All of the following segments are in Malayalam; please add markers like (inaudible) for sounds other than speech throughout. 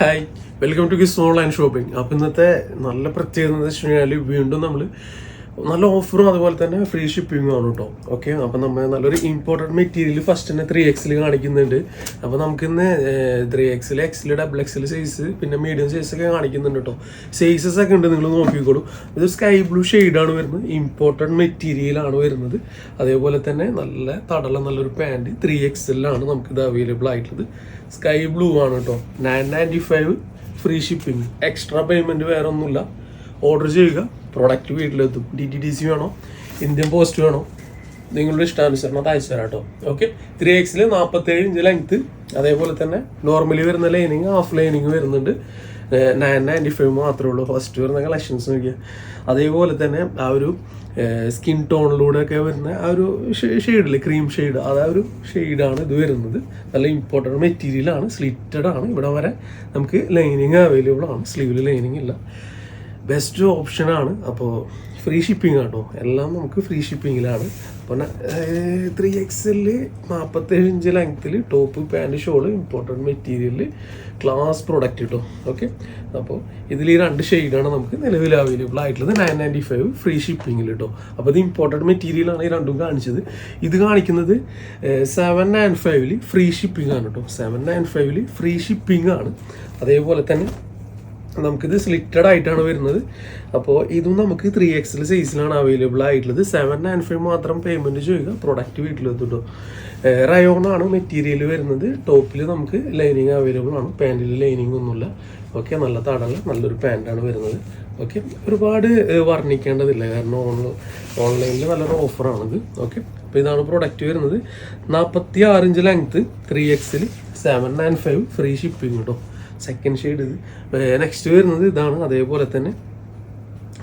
ഹായ് വെൽക്കം ടു കിസ് ഓൺലൈൻ ഷോപ്പിംഗ്. അപ്പം ഇന്നത്തെ നല്ല പ്രത്യേകത എന്ന് വെച്ച് കഴിഞ്ഞാൽ വീണ്ടും നമ്മൾ നല്ല ഓഫറും അതുപോലെ തന്നെ ഫ്രീ ഷിപ്പിംഗും ആണ് കേട്ടോ ഓക്കെ അപ്പം നമ്മൾ നല്ലൊരു ഇമ്പോർട്ടന്റ് മെറ്റീരിയൽ ഫസ്റ്റ് തന്നെ ത്രീ എക്സിൽ കാണിക്കുന്നുണ്ട്. അപ്പോൾ നമുക്കിന്ന് ത്രീ എക്സിൽ എക്സിൽ ഡബിൾ എക്സിൽ സൈസ് പിന്നെ മീഡിയം സൈസ് ഒക്കെ കാണിക്കുന്നുണ്ട് കേട്ടോ സൈസസ് ഒക്കെ ഉണ്ട് നിങ്ങൾ നോക്കിക്കോളൂ. ഇത് സ്കൈ ബ്ലൂ ഷെയ്ഡാണ് വരുന്നത്. ഇമ്പോർട്ടന്റ് മെറ്റീരിയലാണ് വരുന്നത്. അതേപോലെ തന്നെ നല്ല തടല നല്ലൊരു പാന്റ് ത്രീ എക്സിലാണ് നമുക്കിത് അവൈലബിൾ ആയിട്ടുള്ളത്. സ്കൈ ബ്ലൂ ആണ് കേട്ടോ nine ninety five free shipping extra payment വേറെ ഒന്നുമില്ല. ഓർഡർ ചെയ്യുക. പ്രോഡക്റ്റ് വീട്ടിലെത്തും ഡി ടി ഡി സി വേണോ? ഇന്ത്യൻ പോസ്റ്റ് വേണോ? നിങ്ങളുടെ ഇഷ്ടാനുസരണം അത് അയച്ചു തരാം കേട്ടോ ഓക്കെ ത്രീ എക്സിൽ നാൽപ്പത്തേഴ് ഇഞ്ച് ലെങ്ത്ത് അതേപോലെ തന്നെ നോർമലി വരുന്ന ലൈനിങ് ഹാഫ് ലൈനിങ് വരുന്നുണ്ട്. നയൻ നയന്റി ഫൈവ് മാത്രമേ ഉള്ളൂ. ഫസ്റ്റ് വരുന്ന കളക്ഷൻസ് നോക്കിയ. അതേപോലെ തന്നെ ആ ഒരു സ്കിൻ ടോണിലൂടെ ഒക്കെ വരുന്ന ആ ഒരു ഷെയ്ഡിൽ ക്രീം ഷെയ്ഡ് അത് ആ ഒരു ഷെയ്ഡാണ് ഇത് വരുന്നത്. നല്ല ഇമ്പോർട്ടന്റ് മെറ്റീരിയലാണ് സ്ലിറ്റഡ് ആണ്. ഇവിടെ വരെ നമുക്ക് ലൈനിങ് അവൈലബിൾ ആണ്. സ്ലീവിൽ ലൈനിങ് ഇല്ല. ബെസ്റ്റ് ഓപ്ഷനാണ് അപ്പോൾ ഫ്രീ ഷിപ്പിംഗ് ആട്ടോ. എല്ലാം നമുക്ക് ഫ്രീ ഷിപ്പിങ്ങിലാണ് അപ്പോൾ ത്രീ എക്സലിൽ നാൽപ്പത്തേഴ് ഇഞ്ച് ലെങ്ത്തിൽ top pant shawl important material class product കിട്ടും ഓക്കെ അപ്പോൾ ഇതിൽ ഈ രണ്ട് ഷെയ്ഡാണ് നമുക്ക് നിലവിൽ അവൈലബിൾ ആയിട്ടുള്ളത്. നയൻ നയന്റി ഫൈവ് ഫ്രീ ഷിപ്പിങ്ങിൽ കേട്ടോ അപ്പോൾ ഇത് ഇമ്പോർട്ടന്റ് മെറ്റീരിയലാണ് ഈ രണ്ടും കാണിച്ചത്. ഇത് കാണിക്കുന്നത് സെവൻ നയൻ ഫൈവിൽ ഫ്രീ ഷിപ്പിംഗ് ആണ് കേട്ടോ സെവൻ നയൻ ഫൈവിൽ ഫ്രീ ഷിപ്പിംഗ് ആണ്. അതേപോലെ തന്നെ നമുക്കിത് സ്ലിറ്റഡ് ആയിട്ടാണ് വരുന്നത്. അപ്പോൾ ഇതും നമുക്ക് ത്രീ എക്സിൽ സൈസിലാണ് അവൈലബിൾ ആയിട്ടുള്ളത്. സെവൻ നയൻ ഫൈവ് മാത്രം പേയ്മെന്റ് ചെയ്യുക പ്രൊഡക്റ്റ് വീട്ടിലെത്തിട്ടോ റയോണാണ് മെറ്റീരിയൽ വരുന്നത്. ടോപ്പിൽ നമുക്ക് ലൈനിങ് അവൈലബിൾ ആണ്. പാന്റിൽ ലൈനിങ് ഒന്നുമില്ല. ഓക്കെ നല്ല തടല നല്ലൊരു പാന്റാണ് വരുന്നത്. ഓക്കെ ഒരുപാട് വർണിക്കേണ്ടതില്ല. കാരണം ഓൺ ഓൺലൈനിൽ നല്ലൊരു ഓഫറാണിത് ഓക്കെ അപ്പോൾ ഇതാണ് പ്രൊഡക്റ്റ് വരുന്നത്. നാൽപ്പത്തി ആറ് ഇഞ്ച് ലെങ്ത്ത് ത്രീ എക്സിൽ seven nine five free shipping കേട്ടോ സെക്കൻഡ് ഷെയ്ഡ് ഇത്. നെക്സ്റ്റ് വരുന്നത് ഇതാണ്. അതേപോലെ തന്നെ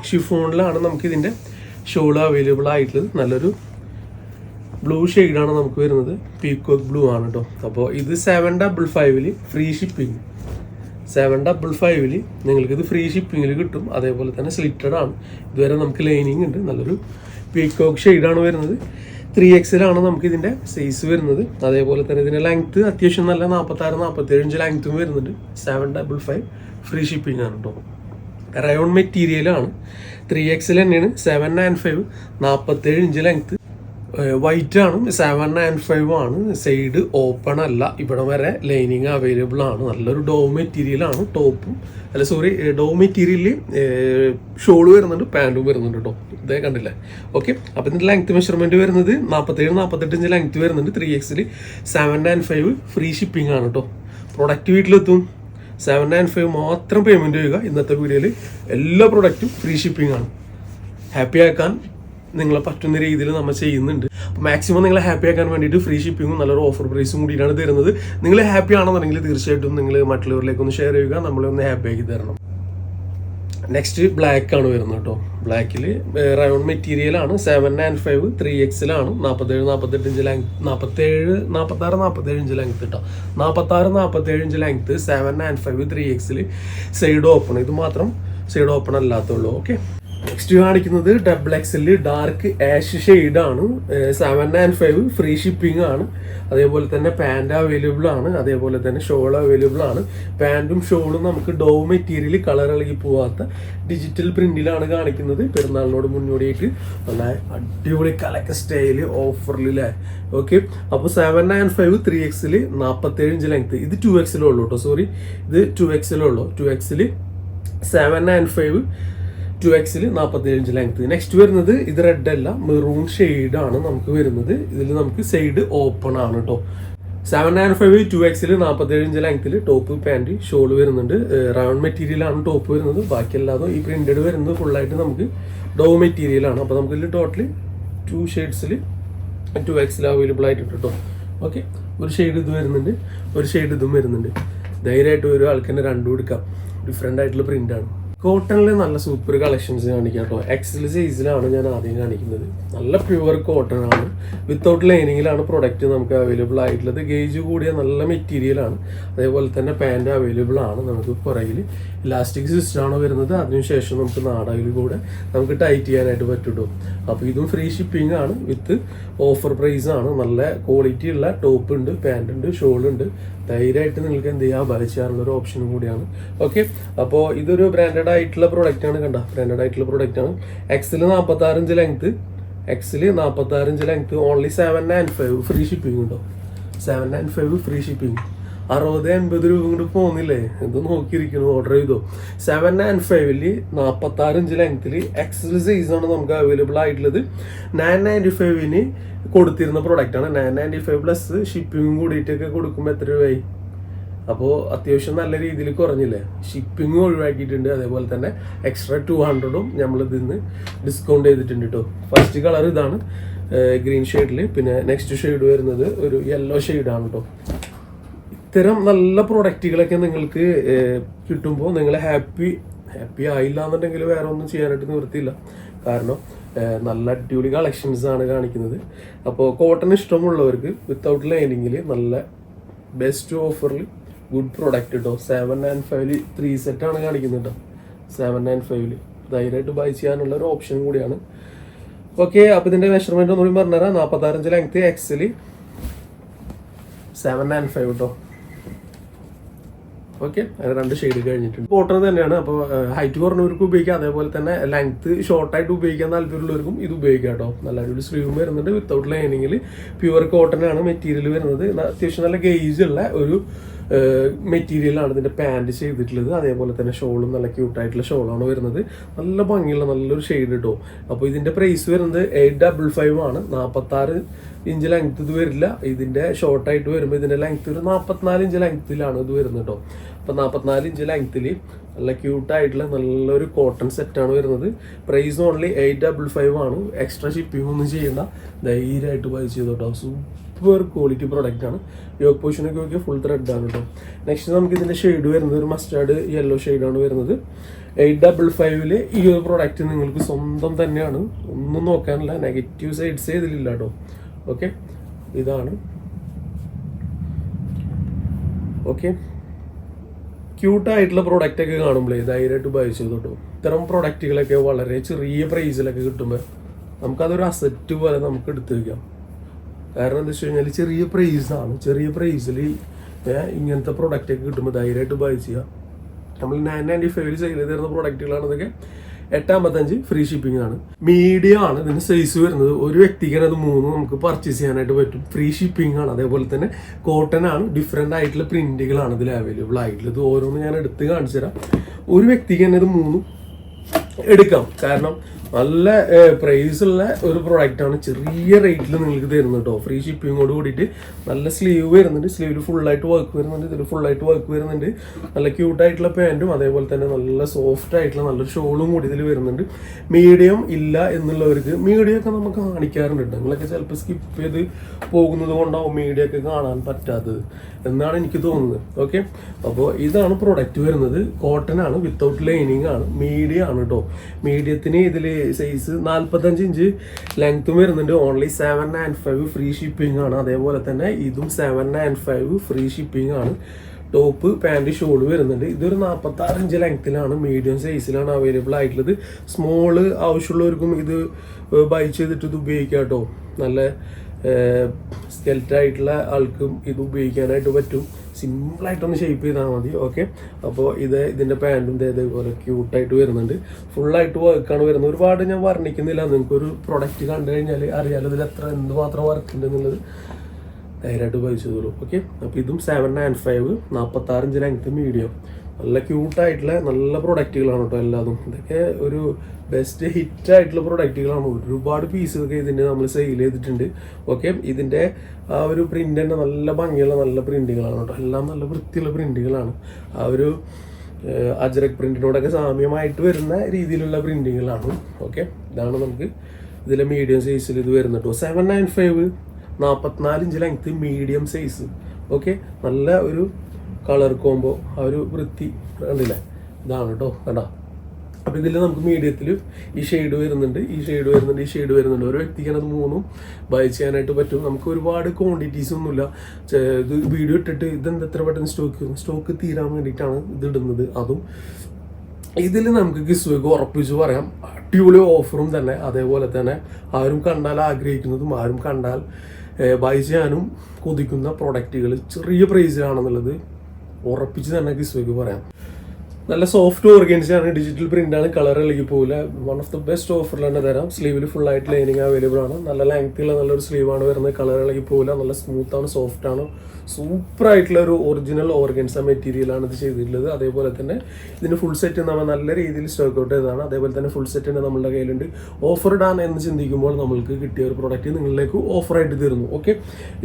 ഷിഫോണിലാണ് നമുക്ക് ഇതിന്റെ ഷോൾ അവൈലബിൾ ആയിട്ടുള്ളത്. നല്ലൊരു ബ്ലൂ ഷെയ്ഡാണ് നമുക്ക് വരുന്നത്. പീക്കോക്ക് ബ്ലൂ ആണ് കേട്ടോ അപ്പോൾ ഇത് സെവൻ ഡബിൾ ഫൈവിൽ ഫ്രീ ഷിപ്പിംഗ് സെവൻ ഡബിൾ ഫൈവിൽ നിങ്ങൾക്ക് ഇത് ഫ്രീ ഷിപ്പിങ്ങിൽ കിട്ടും. അതേപോലെ തന്നെ സ്ലിറ്റഡ് ആണ്. ഇതുവരെ നമുക്ക് ലൈനിങ് ഉണ്ട്. നല്ലൊരു പീക്കോക്ക് ഷെയ്ഡാണ് വരുന്നത്. ത്രീ എക്സിലാണ് നമുക്ക് ഇതിന്റെ സൈസ് വരുന്നത്. അതേപോലെ തന്നെ ഇതിന്റെ ലെങ്ത്ത് അത്യാവശ്യം നല്ല നാൽപ്പത്താറ് നാൽപ്പത്തേഴ് ഇഞ്ച് ലെങ്ത്തും വരുന്നുണ്ട്. Seven double five free shipping ആണ് കേട്ടോ റയോൺ മെറ്റീരിയലാണ് ത്രീ എക്സിൽ തന്നെയാണ് സെവൻ നയൻ ഫൈവ് നാൽപ്പത്തേഴ് ഇഞ്ച് ലെങ്ത്ത് വൈറ്റ് ആണ് സെവൻ നയൻ ഫൈവ് ആണ്. സൈഡ് ഓപ്പൺ അല്ല. ഇവിടെ വരെ ലൈനിങ് അവൈലബിൾ ആണ്. നല്ലൊരു ഡോ മെറ്റീരിയൽ ആണ്. ടോപ്പും അല്ല സോറി ഡോ മെറ്റീരിയലിൽ ഷോൾ വരുന്നുണ്ട് പാന്റും വരുന്നുണ്ട് കേട്ടോ ഇതേ കണ്ടില്ലേ? ഓക്കെ അപ്പം ഇതിന്റെ ലെങ്ത് മെഷർമെന്റ് വരുന്നത് നാൽപ്പത്തേഴ് നാൽപ്പത്തെട്ട് ഇഞ്ച് ലെങ്ത് വരുന്നുണ്ട്. ത്രീ എക്സിൽ seven nine five free shipping ആണ് കേട്ടോ പ്രൊഡക്റ്റ് വീട്ടിലെത്തും. സെവൻ നയൻ ഫൈവ് മാത്രം പേയ്മെന്റ് ചെയ്യുക. ഇന്നത്തെ വീഡിയോയിൽ എല്ലാ പ്രൊഡക്റ്റും ഫ്രീ ഷിപ്പിംഗ് ആണ്. ഹാപ്പി ആക്കാൻ നിങ്ങളെ പറ്റുന്ന രീതിയിൽ നമ്മൾ ചെയ്യുന്നുണ്ട്. മാക്സിമം നിങ്ങളെ ഹാപ്പി ആക്കാൻ വേണ്ടിയിട്ട് ഫ്രീ ഷിപ്പിങ്ങും നല്ലൊരു ഓഫർ പ്രൈസും കൂടിയിട്ടാണ് തരുന്നത്. നിങ്ങൾ ഹാപ്പി ആണെന്നുണ്ടെങ്കിൽ തീർച്ചയായിട്ടും നിങ്ങൾ മറ്റുള്ളവരിലേക്ക് ഒന്ന് ഷെയർ ചെയ്യുക. നമ്മളെ ഒന്ന് ഹാപ്പി ആക്കി തരണം. നെക്സ്റ്റ് ബ്ലാക്ക് ആണ് വരുന്നത് കേട്ടോ. ബ്ലാക്കിൽ റയോൺ മെറ്റീരിയൽ ആണ്. സെവൻ നയൻ ഫൈവ് ത്രീ എക്സിലാണ് നാൽപ്പത്തേഴ് നാൽപ്പത്തെട്ട് ഇഞ്ച് ലെങ്ത് നാൽപ്പത്തേഴ് നാൽപ്പത്താറ് നാൽപ്പത്തേഴ് ഇഞ്ച് ലെങ്ത് കേട്ടോ നാൽപ്പത്താറ് നാൽപ്പത്തേഴ് inch length seven nine five three എക്സിൽ സൈഡ് ഓപ്പൺ ഇത് മാത്രം സൈഡ് ഓപ്പൺ അല്ലാത്തുള്ളൂ. ഓക്കെ നെക്സ്റ്റ് കാണിക്കുന്നത് ഡബിൾ എക്സിൽ ഡാർക്ക് ആഷ് ഷെയ്ഡ് ആണ്. Seven nine five free shipping ആണ്. അതേപോലെ തന്നെ പാന്റ് അവൈലബിൾ ആണ്. അതേപോലെ തന്നെ ഷോൾ അവൈലബിൾ ആണ്. പാന്റും ഷോളും നമുക്ക് ഡോ മെറ്റീരിയൽ കളർ ഇളകി പോവാത്ത ഡിജിറ്റൽ പ്രിന്റിലാണ് കാണിക്കുന്നത്. പെരുന്നാളിനോട് മുന്നോടിയായിട്ട് നല്ല അടിപൊളി കലക്ക സ്റ്റൈൽ ഓഫറിലെ ഓക്കെ അപ്പോൾ സെവൻ നയൻ ഫൈവ് ത്രീ എക്സിൽ നാൽപ്പത്തേഴ് ഇഞ്ച് ലെങ്ത് ഇത് ടു എക്സിലുള്ളൂ കേട്ടോ സോറി ഇത് ടു എക്സിലുള്ളൂ ടു എക്സിൽ സെവൻ നയൻ ഫൈവ് ടു എക്സിൽ നാൽപ്പത്തേഴ് ഇഞ്ച് ലെങ്ത് നെക്സ്റ്റ് വരുന്നത് ഇത് റെഡ് അല്ല മെറൂൺ ആണ് നമുക്ക് വരുന്നത്. ഇതിൽ നമുക്ക് സൈഡ് ഓപ്പൺ ആണ് കേട്ടോ സെവൻ നയൻ ഫൈവ് ടു എക്സിൽ നാൽപ്പത്തേഴ് ഇഞ്ച് ലെങ്ത്തിൽ ടോപ്പ് പാന്റ് ഷോൾ വരുന്നുണ്ട്. റൗണ്ട് മെറ്റീരിയൽ ആണ് ടോപ്പ് വരുന്നത്. ബാക്കി അല്ലാതെ ഈ പ്രിന്റഡ് വരുന്നത് ഫുള്ളായിട്ട് നമുക്ക് ഡോ മെറ്റീരിയൽ ആണ്. അപ്പോൾ നമുക്ക് ഇതിൽ ടോട്ടലി ടു ഷെയ്ഡ്സിൽ ടു എക്സിൽ അവൈലബിൾ ആയിട്ടുണ്ട് കേട്ടോ ഓക്കെ ഒരു ഷെയ്ഡ് ഇത് വരുന്നുണ്ട്. ഒരു ഷെയ്ഡ് ഇതും വരുന്നുണ്ട്. ധൈര്യമായിട്ട് ഒരു ആൾക്കെന്നെ രണ്ടും എടുക്കാം. ഡിഫറെന്റ് ആയിട്ടുള്ള പ്രിന്റ് ആണ്. കോട്ടണിൽ നല്ല സൂപ്പർ കളക്ഷൻസ് കാണിക്കാം കേട്ടോ എക്സൽ സൈസിലാണ് ഞാൻ ആദ്യം കാണിക്കുന്നത്. നല്ല പ്യുവർ കോട്ടൺ ആണ്. വിത്തൗട്ട് ലൈനിങ്ങിലാണ് പ്രൊഡക്റ്റ് നമുക്ക് അവൈലബിൾ ആയിട്ടുള്ളത്. ഗേജ് കൂടിയ നല്ല മെറ്റീരിയലാണ് അതേപോലെ തന്നെ പാന്റ് അവൈലബിൾ ആണ് നമുക്ക് പുറകിൽ ഇലാസ്റ്റിക് ആണോ വരുന്നത്? അതിനുശേഷം നമുക്ക് നാടകയിൽ കൂടെ നമുക്ക് ടൈറ്റ് ചെയ്യാനായിട്ട് പറ്റുള്ളൂ അപ്പോൾ ഇതും ഫ്രീ ഷിപ്പിംഗ് ആണ് വിത്ത് ഓഫർ പ്രൈസ് ആണ്. നല്ല ക്വാളിറ്റി ഉള്ള ടോപ്പ് ഉണ്ട് പാന്റ് ഉണ്ട് ഷോൾ ഉണ്ട്. ധൈര്യമായിട്ട് നിങ്ങൾക്ക് എന്ത് ചെയ്യാം? ബൈ ചെയ്യാനുള്ള ഒരു ഓപ്ഷനും കൂടിയാണ്. ഓക്കെ അപ്പോൾ ഇതൊരു ബ്രാൻഡഡ് ആയിട്ടുള്ള പ്രോഡക്റ്റ് ആണ് കണ്ട? ബ്രാൻഡഡ് ആയിട്ടുള്ള പ്രോഡക്റ്റ് ആണ്. എക്സിൽ നാൽപ്പത്തി ആറ് ഇഞ്ച് ലെങ്ത് എക്സിൽ നാൽപ്പത്തി ആറ് inch length only seven nine five free shipping ഉണ്ടോ? Seven nine five free shipping അറുപത് എൺപത് രൂപ കൊണ്ട് പോകുന്നില്ലേ എന്ത് നോക്കിയിരിക്കുന്നു ഓർഡർ ചെയ്തു. സെവൻ ആൻഡ് ഫൈവിൽ നാൽപ്പത്തി ആറ് ഇഞ്ച് ലെങ്ത്തിൽ സൈസ് ആണ് നമുക്ക് അവൈലബിൾ ആയിട്ടുള്ളത്. നയൻ നയന്റി ഫൈവിന് കൊടുത്തിരുന്ന പ്രോഡക്റ്റ് ആണ്. നയൻ നയന്റി ഫൈവ് പ്ലസ് ഷിപ്പിങ്ങും കൂടിയിട്ടൊക്കെ കൊടുക്കുമ്പോൾ എത്ര രൂപയായി? അപ്പോൾ അത്യാവശ്യം നല്ല രീതിയിൽ കുറഞ്ഞില്ലേ? ഷിപ്പിംഗ് ഒഴിവാക്കിയിട്ടുണ്ട്. അതേപോലെ തന്നെ എക്സ്ട്രാ ടു ഹൺഡ്രഡും നമ്മൾ ഇതിന്ന് ഡിസ്കൗണ്ട് ചെയ്തിട്ടുണ്ട് കേട്ടോ ഫസ്റ്റ് കളർ ഇതാണ് ഗ്രീൻ ഷെയ്ഡിൽ പിന്നെ നെക്സ്റ്റ് ഷെയ്ഡ് വരുന്നത് ഒരു യെല്ലോ ഷെയ്ഡാണ് കേട്ടോ ഇത്തരം നല്ല പ്രൊഡക്റ്റുകളൊക്കെ നിങ്ങൾക്ക് കിട്ടുമ്പോൾ നിങ്ങൾ ഹാപ്പി ഹാപ്പി ആയില്ല എന്നുണ്ടെങ്കിൽ വേറെ ഒന്നും ചെയ്യാനായിട്ട് നിവൃത്തിയില്ല. കാരണം നല്ല അടിപൊളി കളക്ഷൻസ് ആണ് കാണിക്കുന്നത്. അപ്പോൾ കോട്ടൺ ഇഷ്ടമുള്ളവർക്ക് വിത്തൗട്ട് ലൈനിങ്ങിൽ നല്ല ബെസ്റ്റ് ഓഫറിൽ ഗുഡ് പ്രൊഡക്റ്റ് കേട്ടോ സെവൻ നയൻ ഫൈവിൽ ത്രീ സെറ്റ് ആണ് കാണിക്കുന്നത് കേട്ടോ സെവൻ നയൻ ഫൈവിൽ ധൈര്യമായിട്ട് ബൈ ചെയ്യാനുള്ള ഒരു ഓപ്ഷൻ കൂടിയാണ്. ഓക്കെ അപ്പോൾ ഇതിന്റെ മെഷർമെന്റ് ഒന്നുകൂടി പറഞ്ഞുതരാം. നാൽപ്പത്താറഞ്ച് ലെങ്ത് എക്സിൽ സെവൻ നയൻ ഫൈവ് കേട്ടോ ഓക്കെ രണ്ട് ഷെയ്ഡ് കഴിഞ്ഞിട്ടുണ്ട്. കോട്ടൺ തന്നെയാണ് അപ്പോൾ ഹൈറ്റ് കുറഞ്ഞവർക്ക് ഉപയോഗിക്കാം അതേപോലെ തന്നെ ലെങ്ത് ഷോർട്ടായിട്ട് ഉപയോഗിക്കാൻ താല്പര്യമുള്ളവർക്കും ഇത് ഉപയോഗിക്കാം കേട്ടോ. നല്ല അടിപൊളി സ്ലീവും വരുന്നുണ്ട് വിത്തൗട്ട് ലൈനിങ്ങിൽ പ്യുവർ കോട്ടൺ ആണ് മെറ്റീരിയൽ വരുന്നത്. അത്യാവശ്യം നല്ല ഗേജ് ഉള്ള ഒരു മെറ്റീരിയലാണ് ഇതിന്റെ പാന്റ് ചെയ്തിട്ടുള്ളത്. അതേപോലെ തന്നെ ഷോളും നല്ല ക്യൂട്ടായിട്ടുള്ള ഷോളാണ് വരുന്നത്. നല്ല ഭംഗിയുള്ള നല്ലൊരു ഷെയ്ഡ് കിട്ടും അപ്പോൾ ഇതിന്റെ പ്രൈസ് വരുന്നത് എയ്റ്റ് ഡബിൾ ഫൈവ് ആണ്. നാൽപ്പത്താറ് ഇഞ്ച് ലെങ്ത് ഇത് വരില്ല. ഇതിന്റെ ഷോർട്ടായിട്ട് വരുമ്പോൾ ഇതിന്റെ ലെങ്ത് ഒരു നാൽപ്പത്തിനാല് ഇഞ്ച് ലെങ്ത്തിലാണ് ഇത് വരുന്നത് കേട്ടോ അപ്പോൾ നാൽപ്പത്തിനാല് ഇഞ്ച് ലെങ്ത്തിൽ നല്ല ക്യൂട്ടായിട്ടുള്ള നല്ലൊരു കോട്ടൺ സെറ്റാണ് വരുന്നത്. Price only eight double five ആണ്. എക്സ്ട്രാ ഷിപ്പിംഗ് ഒന്നും ചെയ്യേണ്ട. ധൈര്യമായിട്ട് ബൈ ചെയ്തോട്ടോ സൂപ്പർ ക്വാളിറ്റി പ്രോഡക്റ്റ് ആണ്. യോഗ പൊസിഷനൊക്കെ നോക്കിയാൽ ഫുൾ ത്രെഡ് ആണ് കേട്ടോ നെക്സ്റ്റ് നമുക്ക് ഇതിന്റെ ഷെയ്ഡ് വരുന്നത് ഒരു മസ്റ്റാർഡ് യെല്ലോ ആണ് വരുന്നത്. എയ്റ്റ് ഡബിൾ ഫൈവിൽ ഈ ഒരു പ്രോഡക്റ്റ് നിങ്ങൾക്ക് സ്വന്തം തന്നെയാണ്. ഒന്നും നോക്കാനില്ല. നെഗറ്റീവ് സൈഡ്സ് ഇതിലില്ല കേട്ടോ ഓക്കെ ഇതാണ്. ഓക്കെ ക്യൂട്ടായിട്ടുള്ള പ്രോഡക്റ്റ് ഒക്കെ കാണുമ്പോഴേ ധൈര്യമായിട്ട് ബൈ കേട്ടോ ഇത്തരം പ്രോഡക്റ്റുകളൊക്കെ വളരെ ചെറിയ പ്രൈസിലൊക്കെ കിട്ടുമ്പോൾ നമുക്കതൊരു അസറ്റ് പോലെ നമുക്ക് എടുത്തു വയ്ക്കാം കാരണം എന്താ വെച്ച് കഴിഞ്ഞാൽ ചെറിയ പ്രൈസാണ് ചെറിയ പ്രൈസിൽ ഇങ്ങനത്തെ പ്രൊഡക്റ്റ് ഒക്കെ കിട്ടുമ്പോൾ ധൈര്യമായിട്ട് ബൈ ചെയ്യാം. നമ്മൾ നയൻ നയന്റി ഫൈവിൽ സെയിൽ തരുന്ന പ്രൊഡക്റ്റുകളാണ് ഇതൊക്കെ. എട്ടാമ്പത്തഞ്ച് ഫ്രീ ഷിപ്പിംഗ് ആണ്. മീഡിയം ആണ് ഇതിന് സൈസ് വരുന്നത്. ഒരു വ്യക്തിക്ക് അത് മൂന്ന് നമുക്ക് പർച്ചേസ് ചെയ്യാനായിട്ട് പറ്റും. ഫ്രീ ഷിപ്പിംഗ് ആണ്. അതേപോലെ തന്നെ കോട്ടൺ ആണ്. ഡിഫറെന്റ് ആയിട്ടുള്ള പ്രിന്റുകളാണ് ഇതിൽ അവൈലബിൾ ആയിട്ടുള്ളത്. ഓരോന്ന് ഞാൻ എടുത്ത് കാണിച്ചു തരാം ഒരു വ്യക്തിക്ക് തന്നെ ഇത് മൂന്നും എടുക്കാം. കാരണം നല്ല പ്രൈസ് ഉള്ള ഒരു പ്രൊഡക്റ്റ് ആണ് ചെറിയ റേറ്റിൽ നിങ്ങൾക്ക് തരുന്നത് കേട്ടോ ഫ്രീ ഷിപ്പിങ്ങോട് കൂടിയിട്ട് നല്ല സ്ലീവ് വരുന്നുണ്ട്. സ്ലീവിൽ ഫുള്ളായിട്ട് വർക്ക് വരുന്നുണ്ട്. ഇതിൽ ഫുള്ളായിട്ട് വർക്ക് വരുന്നുണ്ട്. നല്ല ക്യൂട്ടായിട്ടുള്ള പാന്റും അതേപോലെ തന്നെ നല്ല സോഫ്റ്റ് ആയിട്ടുള്ള നല്ലൊരു ഷോളും കൂടി ഇതിൽ വരുന്നുണ്ട്. മീഡിയം ഇല്ല എന്നുള്ളവർക്ക് മീഡിയം ഒക്കെ നമുക്ക് കാണിക്കാറുണ്ട്. നിങ്ങളൊക്കെ ചിലപ്പോൾ സ്കിപ്പ് ചെയ്ത് പോകുന്നത് കൊണ്ടാവും മീഡിയ ഒക്കെ കാണാൻ പറ്റാത്തത് എന്നാണ് എനിക്ക് തോന്നുന്നത്. ഓക്കെ അപ്പോൾ ഇതാണ് പ്രൊഡക്റ്റ് വരുന്നത്. കോട്ടൺ ആണ് വിത്തൗട്ട് ലൈനിങ് ആണ്. മീഡിയ ആണ് കേട്ടോ മീഡിയത്തിന് ഇതിൽ സൈസ് നാൽപ്പത്തഞ്ച് ഇഞ്ച് ലെങ്ത്തും വരുന്നുണ്ട്. Only seven and five free shipping ആണ്. അതേപോലെ തന്നെ ഇതും seven and five free shipping ആണ്. ടോപ്പ് പാന്റ് ഷോൾ വരുന്നുണ്ട്. ഇതൊരു നാൽപ്പത്തി ആറ് ഇഞ്ച് ലെങ്ത്തിലാണ് മീഡിയം സൈസിലാണ് അവൈലബിൾ ആയിട്ടുള്ളത്. സ്മോൾ ആവശ്യമുള്ളവർക്കും ഇത് ബൈ ചെയ്തിട്ട് ഇത് ഉപയോഗിക്കാം കേട്ടോ. നല്ല സ്കെൽറ്റായിട്ടുള്ള ആൾക്കും ഇത് ഉപയോഗിക്കാനായിട്ട് പറ്റും. സിമ്പിളായിട്ടൊന്ന് ഷേപ്പ് ചെയ്താൽ മതി ഓക്കെ അപ്പോൾ ഇത് ഇതിന്റെ പാന്റും ഇതേപോലെ ക്യൂട്ടായിട്ട് വരുന്നുണ്ട്. ഫുള്ളായിട്ട് വർക്കാണ് വരുന്നത്. ഒരുപാട് ഞാൻ വർണിക്കുന്നില്ല. നിങ്ങൾക്കൊരു പ്രൊഡക്റ്റ് കണ്ടു കഴിഞ്ഞാൽ അറിയാലോ ഇതിൽ എത്ര എന്തുമാത്രം വർക്ക് ഉണ്ട് എന്നുള്ളത്. ധൈര്യമായിട്ട് പൈസ തരും ഓക്കെ അപ്പോൾ ഇതും സെവൻ നയൻ ഫൈവ് നാൽപ്പത്താറ് ഇഞ്ച് ലെങ്ത് മീഡിയം നല്ല ക്യൂട്ടായിട്ടുള്ള നല്ല പ്രൊഡക്റ്റുകളാണ് കേട്ടോ എല്ലാതും. ഇതൊക്കെ ഒരു ബെസ്റ്റ് ഹിറ്റ് ആയിട്ടുള്ള പ്രൊഡക്റ്റുകളാണ് ഒരുപാട് പീസൊക്കെ ഇതിന്റെ നമ്മൾ സെയിൽ ചെയ്തിട്ടുണ്ട്. ഓക്കെ ഇതിന്റെ ആ ഒരു പ്രിന്റ് തന്നെ നല്ല ഭംഗിയുള്ള നല്ല പ്രിന്റുകളാണ് കേട്ടോ എല്ലാം നല്ല വൃത്തിയുള്ള പ്രിന്റുകളാണ് ആ ഒരു അജ്രക് പ്രിന്റിനോടൊക്കെ സാമ്യമായിട്ട് വരുന്ന രീതിയിലുള്ള പ്രിന്റുകളാണ് ഓക്കെ ഇതാണ് നമുക്ക് ഇതിലെ മീഡിയം സൈസിൽ ഇത് വരുന്നത് കേട്ടോ സെവൻ നയൻ ഫൈവ് നാൽപ്പത്തിനാല് inch length medium size okay നല്ല ഒരു കളർ കോമ്പോ ആ ഒരു വൃത്തി കണ്ടില്ലേ? ഇതാണ് കേട്ടോ കണ്ടോ? അപ്പോൾ ഇതിൽ നമുക്ക് മീഡിയത്തിൽ ഈ ഷെയ്ഡ് വരുന്നുണ്ട് ഈ ഷെയ്ഡ് വരുന്നുണ്ട് ഈ ഷെയ്ഡ് വരുന്നുണ്ട്. ഒരു വ്യക്തിക്കാണ് അത് മൂന്നും ബൈ ചെയ്യാനായിട്ട് പറ്റും. നമുക്ക് ഒരുപാട് ക്വാണ്ടിറ്റീസ് ഒന്നുമില്ല. ഇത് വീഡിയോ ഇട്ടിട്ട് ഇതെന്താ എത്ര പെട്ടെന്ന് സ്റ്റോക്ക് സ്റ്റോക്ക് തീരാൻ വേണ്ടിയിട്ടാണ് ഇത് ഇടുന്നത്. അതും ഇതിൽ നമുക്ക് കിസ്വയ്ക്ക് ഉറപ്പിച്ച് പറയാം അടിപൊളി ഓഫറും തന്നെ. അതേപോലെ തന്നെ ആരും കണ്ടാൽ ആഗ്രഹിക്കുന്നതും ആരും കണ്ടാൽ ബൈ ചെയ്യാനും കൊതിക്കുന്ന പ്രൊഡക്റ്റുകൾ ചെറിയ പ്രൈസിലാണെന്നുള്ളത് ഉറപ്പിച്ച് തന്നെ കിസ്വയ്ക്ക് പറയാം. നല്ല സോഫ്റ്റ് ഓർഗൻസ് ആണ് ഡിജിറ്റൽ പ്രിന്റ് ആണ് കളർ ഇളകി പോകില്ല വൺ ഓഫ് ദ ബെസ്റ്റ് ഓഫറിൽ തന്നെ തരാം. സ്ലീവിൽ ഫുൾ ആയിട്ട് ലൈനിങ് അവൈലബിൾ ആണ്. നല്ല ലെങ്ത്തുള്ള നല്ലൊരു സ്ലീവാണ് വരുന്നത്. കളർ ഇളകി പോകില്ല നല്ല സ്മൂത്ത് ആണ്. ആയിട്ടുള്ള ഒരു ഒറിജിനൽ ഓർഗൻസ മെറ്റീരിയൽ ആണ് ഇത് ചെയ്തിട്ടുള്ളത്. അതേപോലെ തന്നെ ഇതിന് ഫുൾ സെറ്റ് നമ്മൾ നല്ല രീതിയിൽ സ്റ്റോക്ക് ഔട്ട് ചെയ്തതാണ്. അതേപോലെ തന്നെ ഫുൾ സെറ്റ് തന്നെ നമ്മുടെ കയ്യിലുണ്ട്. ഓഫർ ഇടാൻ എന്ന് ചിന്തിക്കുമ്പോൾ നമ്മൾക്ക് കിട്ടിയ ഒരു പ്രൊഡക്റ്റ് നിങ്ങളിലേക്ക് ഓഫറായിട്ട് തരുന്നു ഓക്കെ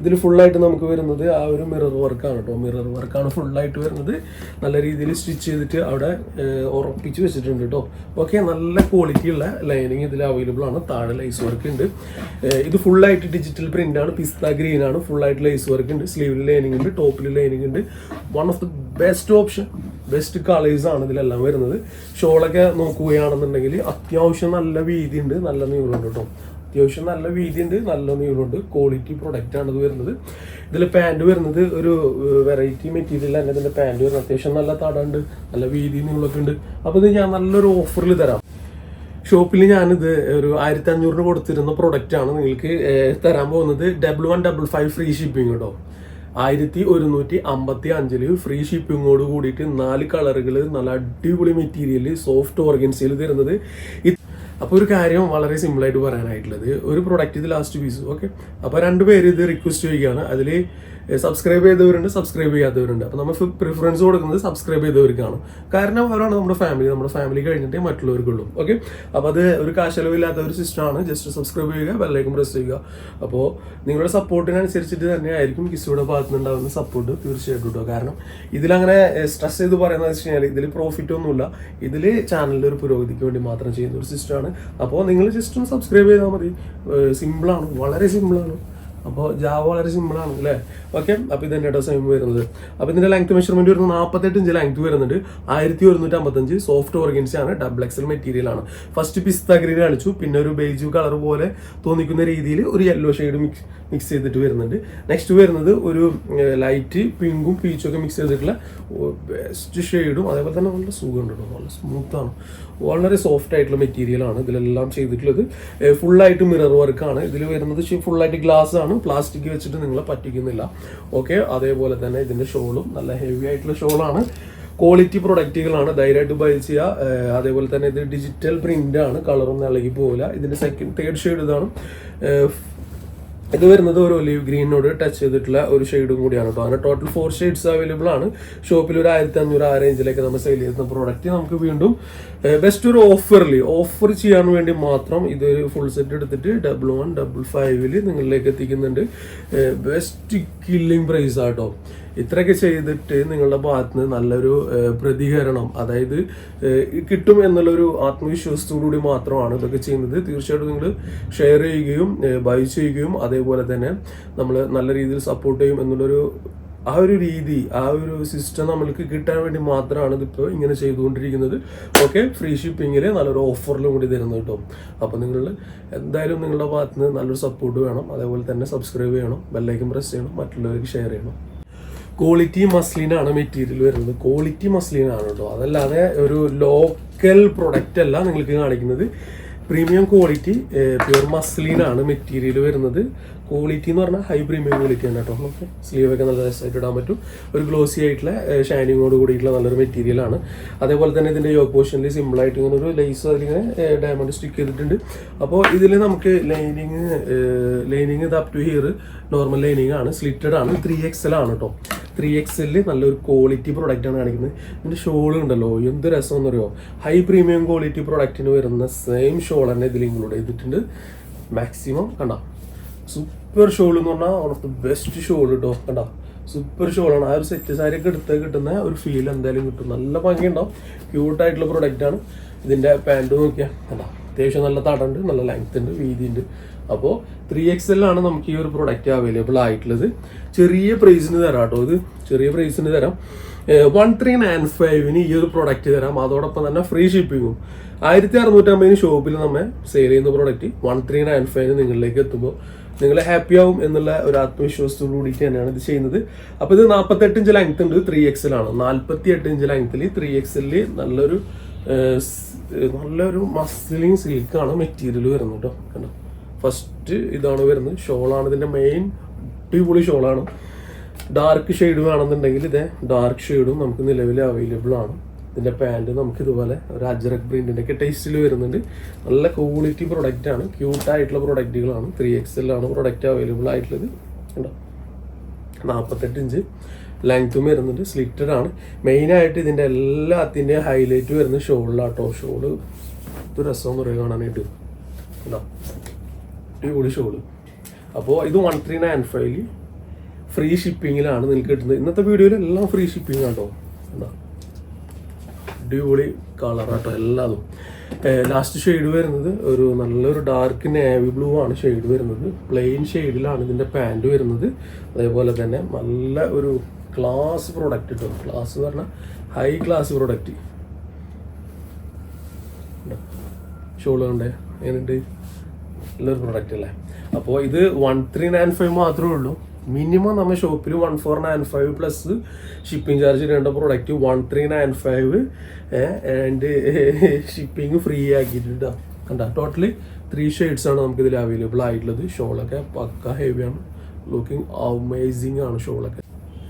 ഇതിൽ ഫുള്ളായിട്ട് നമുക്ക് വരുന്നത് ആ ഒരു മിറർ വർക്കാണ് കേട്ടോ മിറർ വർക്കാണ് ഫുള്ളായിട്ട് വരുന്നത്. നല്ല രീതിയിൽ സ്റ്റിച്ച് ചെയ്തിട്ട് അവിടെ ഉറപ്പിച്ച് വെച്ചിട്ടുണ്ട് കേട്ടോ ഓക്കെ നല്ല ക്വാളിറ്റി ഉള്ള ലൈനിങ് ഇതിൽ അവൈലബിൾ ആണ്. താഴെ ലൈസ് വർക്ക് ഉണ്ട്. ഇത് ഫുള്ളായിട്ട് ഡിജിറ്റൽ ആണ്. പിസ്ത ഗ്രീൻ ആണ്. ഫുള്ളായിട്ട് ലൈസ് വർക്ക് ഉണ്ട്. സ്ലീവിൽ ലൈനിങ് ഉണ്ട് ടോപ്പിൽ ലൈനിങ് ഉണ്ട്. One of the best option best colours ആണ് ഇതിലെല്ലാം വരുന്നത്. ഷോളൊക്കെ നോക്കുകയാണെന്നുണ്ടെങ്കിൽ അത്യാവശ്യം നല്ല വീതി ഉണ്ട് നല്ല നീളമുണ്ട് കേട്ടോ. അത്യാവശ്യം നല്ല വീതി ഉണ്ട് നല്ല നീളമുണ്ട്. ക്വാളിറ്റി പ്രൊഡക്റ്റ് ആണ് ഇത് വരുന്നത്. ഇതിൽ പാന്റ് വരുന്നത് ഒരു വെറൈറ്റി മെറ്റീരിയൽ തന്നെ ഇതിന്റെ പാന്റ് വരുന്നത്. അത്യാവശ്യം നല്ല തടമുണ്ട് നല്ല വീതി നീളമൊക്കെ ഉണ്ട്. അപ്പോൾ ഇത് ഞാൻ നല്ലൊരു ഓഫറിൽ തരാം. ഷോപ്പിൽ ഞാനിത് ഒരു ആയിരത്തി അഞ്ഞൂറിന് കൊടുത്തിരുന്ന പ്രൊഡക്റ്റ് ആണ് നിങ്ങൾക്ക് തരാൻ പോകുന്നത്. Double one double five free shipping കേട്ടോ. ആയിരത്തി ഒരുന്നൂറ്റി അമ്പത്തി അഞ്ചിൽ ഫ്രീ ഷിപ്പിങ്ങോട് കൂടിയിട്ട് നാല് കളറുകൾ നല്ല അടിപൊളി മെറ്റീരിയൽ സോഫ്റ്റ് ഓർഗൻസിൽ തരുന്നത്. അപ്പോൾ ഒരു കാര്യം വളരെ സിമ്പിൾ ആയിട്ട് പറയാനായിട്ടുള്ളത്. ഒരു പ്രൊഡക്റ്റ് ഇത് ലാസ്റ്റ് പീസ് ഓക്കെ അപ്പോൾ രണ്ട് പേര് ഇത് റിക്വസ്റ്റ് ചെയ്യുകയാണ് അതിൽ സബ്സ്ക്രൈബ് ചെയ്തവരുണ്ട് സബ്സ്ക്രൈബ് ചെയ്യാത്തവരുണ്ട്. അപ്പോൾ നമ്മൾ പ്രിഫറൻസ് കൊടുക്കുന്നത് സബ്സ്ക്രൈബ് ചെയ്തവർക്കാണ്. കാരണം അവരാണ് നമ്മുടെ ഫാമിലി നമ്മുടെ ഫാമിലി കഴിഞ്ഞിട്ടേ മറ്റുള്ളവർക്കുള്ളൂ. ഓക്കെ അപ്പോൾ അത് ഒരു കാശലവില്ലാത്ത ഒരു സിസ്റ്റമാണ് ജസ്റ്റ് സബ്സ്ക്രൈബ് ചെയ്യുക ബെല്ലൈക്കും പ്രസ് ചെയ്യുക. അപ്പോൾ നിങ്ങളുടെ സപ്പോർട്ടിനനുസരിച്ചിട്ട് തന്നെയായിരിക്കും കിസ്സുയുടെ ഭാഗത്ത് നിന്നുണ്ടാകുന്ന സപ്പോർട്ട് തീർച്ചയായിട്ടും കേട്ടോ കാരണം ഇതിലങ്ങനെ സ്ട്രെസ് ചെയ്ത് പറയുന്നത് വെച്ച് കഴിഞ്ഞാൽ ഇതിൽ പ്രോഫിറ്റ് ഒന്നുമില്ല. ഇതിൽ ചാനലിന്റെ ഒരു പുരോഗതിക്ക് വേണ്ടി മാത്രം ചെയ്യുന്ന ഒരു സിസ്റ്റമാണ് അപ്പോൾ നിങ്ങൾ ജസ്റ്റ് ഒന്ന് സബ്സ്ക്രൈബ് ചെയ്താൽ മതി. സിമ്പിളാണ് വളരെ സിമ്പിളാണ് അപ്പോൾ ജാവ വളരെ സിമ്പിളാണ് അല്ലേ? ഓക്കെ അപ്പോൾ ഇത് തന്നെയാട്ടോ സെയിം വരുന്നത്. അപ്പോൾ ഇതിന്റെ ലെങ്ത് മെഷർമെന്റ് വരുന്നത് നാൽപ്പത്തെട്ട് ഇഞ്ച് ലെങ്ത് വരുന്നുണ്ട്. ആയിരത്തി ഒരുന്നൂറ്റി അമ്പത്തഞ്ച് സോഫ്റ്റ് ഓർഗൻസി ആണ് ഡബിൾ എക്സൽ മെറ്റീരിയൽ ആണ്. ഫസ്റ്റ് പിസ്ത കാണിച്ചു പിന്നെ ഒരു ബേജു കളർ പോലെ തോന്നിക്കുന്ന രീതിയിൽ ഒരു യെല്ലോ ഷെയ്ഡ് മിക്സ് മിക്സ് ചെയ്തിട്ട് വരുന്നുണ്ട്. നെക്സ്റ്റ് വരുന്നത് ഒരു ലൈറ്റ് പിങ്കും പീച്ചും ഒക്കെ മിക്സ് ചെയ്തിട്ടുള്ള ബെസ്റ്റ് ഷെയ്ഡും അതേപോലെ തന്നെ നല്ല സുഖമുണ്ട് കേട്ടോ നല്ല സ്മൂത്ത് ആണ്. വളരെ സോഫ്റ്റ് ആയിട്ടുള്ള മെറ്റീരിയൽ ആണ് ഇതിലെല്ലാം ചെയ്തിട്ടുള്ളത്. ഫുള്ളായിട്ട് മിറർ വർക്കാണ് ഇതിൽ വരുന്നത് ഫുള്ളായിട്ട് ഗ്ലാസ് ആണ്. പ്ലാസ്റ്റിക് വെച്ചിട്ട് നിങ്ങളെ പറ്റിക്കുന്നില്ല. ഓക്കെ അതേപോലെ തന്നെ ഇതിന്റെ ഷോളും നല്ല ഹെവി ആയിട്ടുള്ള ഷോളാണ്. ക്വാളിറ്റി പ്രൊഡക്റ്റുകളാണ് ധൈര്യമായിട്ട് ബൈ ചെയ്യുക അതേപോലെ തന്നെ ഇത് ഡിജിറ്റൽ പ്രിന്റ് ആണ്. കളറൊന്നും ഇളകി പോകില്ല ഇതിന്റെ സെക്കൻഡ് തേർഡ് ഷെയ്ഡ് ഇതാണ്. ഇത് വരുന്നത് ഒരു ഒലിവ് ഗ്രീനോട് ടച്ച് ചെയ്തിട്ടുള്ള ഒരു ഷെയ്ഡും കൂടിയാണ്. കേട്ടോ അങ്ങനെ ടോട്ടൽ ഫോർ ഷെയ്ഡ്സ് അവൈലബിൾ ആണ്. ഷോപ്പിൽ ഒരു ആയിരത്തി അഞ്ഞൂറ് ആ റേഞ്ചിലേക്ക് നമ്മൾ സെയിൽ ചെയ്യുന്ന പ്രോഡക്റ്റ് നമുക്ക് വീണ്ടും ബെസ്റ്റ് ഒരു ഓഫറിൽ ഓഫർ ചെയ്യാൻ വേണ്ടി മാത്രം ഇതൊരു ഫുൾ സെറ്റ് എടുത്തിട്ട് ഡബിൾ വൺ ഡബിൾ ഫൈവിൽ നിങ്ങളിലേക്ക് എത്തിക്കുന്നുണ്ട്. ബെസ്റ്റ് കില്ലിംഗ് പ്രൈസ് ആട്ടോ ഇത്രയൊക്കെ ചെയ്തിട്ട് നിങ്ങളുടെ ഭാഗത്ത് നിന്ന് നല്ലൊരു പ്രതികരണം അതായത് കിട്ടും എന്നുള്ളൊരു ആത്മവിശ്വാസത്തോടുകൂടി മാത്രമാണ് ഇതൊക്കെ ചെയ്യുന്നത്. തീർച്ചയായിട്ടും നിങ്ങൾ ഷെയർ ചെയ്യുകയും ബൈ ചെയ്യുകയും അതേപോലെ തന്നെ നമ്മൾ നല്ല രീതിയിൽ സപ്പോർട്ട് ചെയ്യും എന്നുള്ളൊരു ആ ഒരു രീതി ആ ഒരു സിസ്റ്റം നമ്മൾക്ക് കിട്ടാൻ വേണ്ടി മാത്രമാണ് ഇതിപ്പോൾ ഇങ്ങനെ ചെയ്തുകൊണ്ടിരിക്കുന്നത്. ഓക്കെ ഫ്രീ ഷിപ്പിങ്ങിൽ നല്ലൊരു ഓഫറിലും കൂടി തരുന്നത് കേട്ടോ. അപ്പോൾ നിങ്ങൾ എന്തായാലും നിങ്ങളുടെ ഭാഗത്ത് നിന്ന് നല്ലൊരു സപ്പോർട്ട് വേണം. അതേപോലെ തന്നെ സബ്സ്ക്രൈബ് ചെയ്യണം. ബെല്ലൈക്കും പ്രസ് ചെയ്യണം. മറ്റുള്ളവർക്ക് ഷെയർ ചെയ്യണം. ക്വാളിറ്റി മസ്ലിനാണ് മെറ്റീരിയൽ വരുന്നത്. ക്വാളിറ്റി മസ്ലിനാണ് കേട്ടോ. അതല്ലാതെ ഒരു ലോക്കൽ പ്രൊഡക്റ്റ് അല്ല നിങ്ങൾക്ക് കാണിക്കുന്നത്. പ്രീമിയം ക്വാളിറ്റി പ്യുവർ മസ്ലിനാണ് മെറ്റീരിയൽ വരുന്നത്. ക്വാളിറ്റി എന്ന് പറഞ്ഞാൽ ഹൈ പ്രീമിയം ക്വാളിറ്റി ആണ് കേട്ടോ നമുക്ക് സ്ലീവ് ഒക്കെ നല്ല രസമായിട്ട് ഇടാൻ പറ്റും. ഒരു ഗ്ലോസി ആയിട്ടുള്ള ഷൈനിങ്ങോട് കൂടിയിട്ടുള്ള നല്ലൊരു മെറ്റീരിയൽ ആണ്. അതേപോലെ തന്നെ ഇതിന്റെ യോഗ പോർഷനിൽ സിമ്പിൾ ആയിട്ട് ഇങ്ങനെ ഒരു ലൈസ് അതിലിങ്ങനെ ഡയമണ്ട് സ്റ്റിക്ക് ചെയ്തിട്ടുണ്ട്. അപ്പോൾ ഇതിൽ നമുക്ക് ലൈനിങ് ലൈനിങ് ഇത് up to here normal lining ആണ് സ്ലിറ്റഡ് ആണ് ത്രീ എക്സൽ ആണ് കേട്ടോ ത്രീ എക്സലിൽ നല്ലൊരു ക്വാളിറ്റി പ്രൊഡക്റ്റ് ആണ് കാണിക്കുന്നത്. ഇതിന്റെ ഷോൾ ഉണ്ടല്ലോ എന്ത് രസം പറയുമോ ഹൈ പ്രീമിയം ക്വാളിറ്റി പ്രൊഡക്റ്റിന് വരുന്ന സെയിം ഷോൾ തന്നെ ഇതിൽ ഇൻക്ലൂഡ് ചെയ്തിട്ടുണ്ട്. മാക്സിമം കണ്ട? സൂപ്പർ ഷോൾ എന്ന് പറഞ്ഞാൽ one of the best shawl കേട്ടോ കണ്ട? സൂപ്പർ ഷോളാണ് ആ ഒരു സെറ്റ് സാരി ഒക്കെ എടുത്ത് കിട്ടുന്ന ഒരു ഫീൽ എന്തായാലും കിട്ടും. നല്ല ഭംഗിയുണ്ടാവും. ക്യൂട്ടായിട്ടുള്ള പ്രൊഡക്റ്റ് ആണ്. ഇതിന്റെ പാന്റ് നോക്കിയാൽ കണ്ട? അത്യാവശ്യം നല്ല തടണ്ട് നല്ല ലെങ്ത് ഉണ്ട് വീതി ഉണ്ട്. അപ്പോൾ ത്രീ എക്സ് എല്ലാണ് നമുക്ക് ഈ ഒരു പ്രൊഡക്റ്റ് അവൈലബിൾ ആയിട്ടുള്ളത്. ചെറിയ പ്രൈസിന് തരാം കേട്ടോ ഇത്. ചെറിയ പ്രൈസിന് തരാം. വൺ ത്രീ നയൻ ഫൈവിന് ഈ ഒരു പ്രൊഡക്റ്റ് തരാം. അതോടൊപ്പം തന്നെ ഫ്രീ ഷിപ്പിങ്ങും ആയിരത്തി അറുന്നൂറ്റമ്പതിന് ഷോപ്പിൽ നമ്മൾ സെയിൽ ചെയ്യുന്ന പ്രൊഡക്റ്റ് വൺ ത്രീ നയൻ ഫൈവിന് നിങ്ങളിലേക്ക് എത്തുമ്പോൾ നിങ്ങൾ ഹാപ്പി ആവും എന്നുള്ള ഒരു ആത്മവിശ്വാസത്തോടു കൂടിയിട്ട് തന്നെയാണ് ഇത് ചെയ്യുന്നത്. അപ്പോൾ ഇത് നാൽപ്പത്തെട്ട് ഇഞ്ച് ലെങ്ത് ഉണ്ട് ത്രീ എക്സലാണ് നാൽപ്പത്തി എട്ട് ഇഞ്ച് ലെങ്ത്തിൽ ത്രീ എക്സലിൽ നല്ലൊരു നല്ലൊരു ആണ് സിൽക്കാണ് മെറ്റീരിയൽ വരുന്നത് കേട്ടോ. കണ്ടോ? ഫസ്റ്റ് ഇതാണ് വരുന്നത്. ഷോളാണ് ഇതിന്റെ മെയിൻ അടിപൊളി ഷോളാണ് ഡാർക്ക് ഷെയ്ഡ് വേണമെന്നുണ്ടെങ്കിൽ ഇതേ ഡാർക്ക് ഷെയ്ഡും നമുക്ക് നിലവിൽ അവൈലബിൾ ആണ്. ഇതിന്റെ പാന്റ് നമുക്ക് ഇതുപോലെ ഒരു അജറക് പ്രിന്റിന്റെയൊക്കെ ടേസ്റ്റിൽ വരുന്നുണ്ട്. നല്ല ക്വാളിറ്റി പ്രൊഡക്റ്റ് ആണ്. ക്യൂട്ടായിട്ടുള്ള പ്രൊഡക്റ്റുകളാണ് ത്രീ എക്സ് ആണ് പ്രൊഡക്റ്റ് അവൈലബിൾ ആയിട്ടുള്ളത്. ഉണ്ടോ നാൽപ്പത്തെട്ട് ഇഞ്ച് ലെങ്ത്തും വരുന്നുണ്ട്. സ്ലിറ്റഡ് ആണ്. മെയിനായിട്ട് ഇതിന്റെ എല്ലാത്തിന്റെയും ഹൈലൈറ്റ് വരുന്നത് ഷോളിലാട്ടോ. ഷോൾ ഒരു രസം പറയുക കാണാനായിട്ട്. ഉണ്ടോ അടിപൊളി ഷോൾ. അപ്പോൾ ഇത് വൺ ത്രീ നയൻ ഫൈവിൽ ഫ്രീ ഷിപ്പിങ്ങിലാണ് നിങ്ങൾക്ക് കിട്ടുന്നത്. ഇന്നത്തെ വീഡിയോയിൽ എല്ലാം ഫ്രീ ഷിപ്പിംഗ് ആട്ടോ. എന്താ അടിപൊളി കളറാട്ടോ എല്ലാതും. ലാസ്റ്റ് ഷെയ്ഡ് വരുന്നത് ഒരു നല്ലൊരു ഡാർക്ക് നേവി ബ്ലൂ ആണ് ഷെയ്ഡ് വരുന്നത്. പ്ലെയിൻ ഷെയ്ഡിലാണ് ഇതിന്റെ പാന്റ് വരുന്നത്. അതേപോലെ തന്നെ നല്ല ഒരു ക്ലാസ് പ്രോഡക്റ്റ് കിട്ടും ക്ലാസ് എന്ന് പറഞ്ഞാൽ ഹൈ ക്ലാസ് പ്രോഡക്റ്റ് ഷോളുണ്ടേ എങ്ങനെയുണ്ട്? നല്ലൊരു പ്രോഡക്റ്റ് അല്ലേ? അപ്പോൾ ഇത് വൺ ത്രീ നയൻ ഫൈവ് മാത്രമേ ഉള്ളൂ. മിനിമം നമ്മൾ ഷോപ്പിൽ one four nine five plus shipping charge ഇടേണ്ട product one three nine five and shipping free ആക്കിയിട്ടുണ്ട്. കണ്ട? ടോട്ടലി ത്രീ ഷെയ്ഡ്സ് ആണ് നമുക്ക് ഇതിൽ അവൈലബിൾ ആയിട്ടുള്ളത്. ഷോളൊക്കെ പക്ക ഹെവിയാണ് ലുക്കിംഗ് അമേസിങ് ആണ് ഷോളൊക്കെ.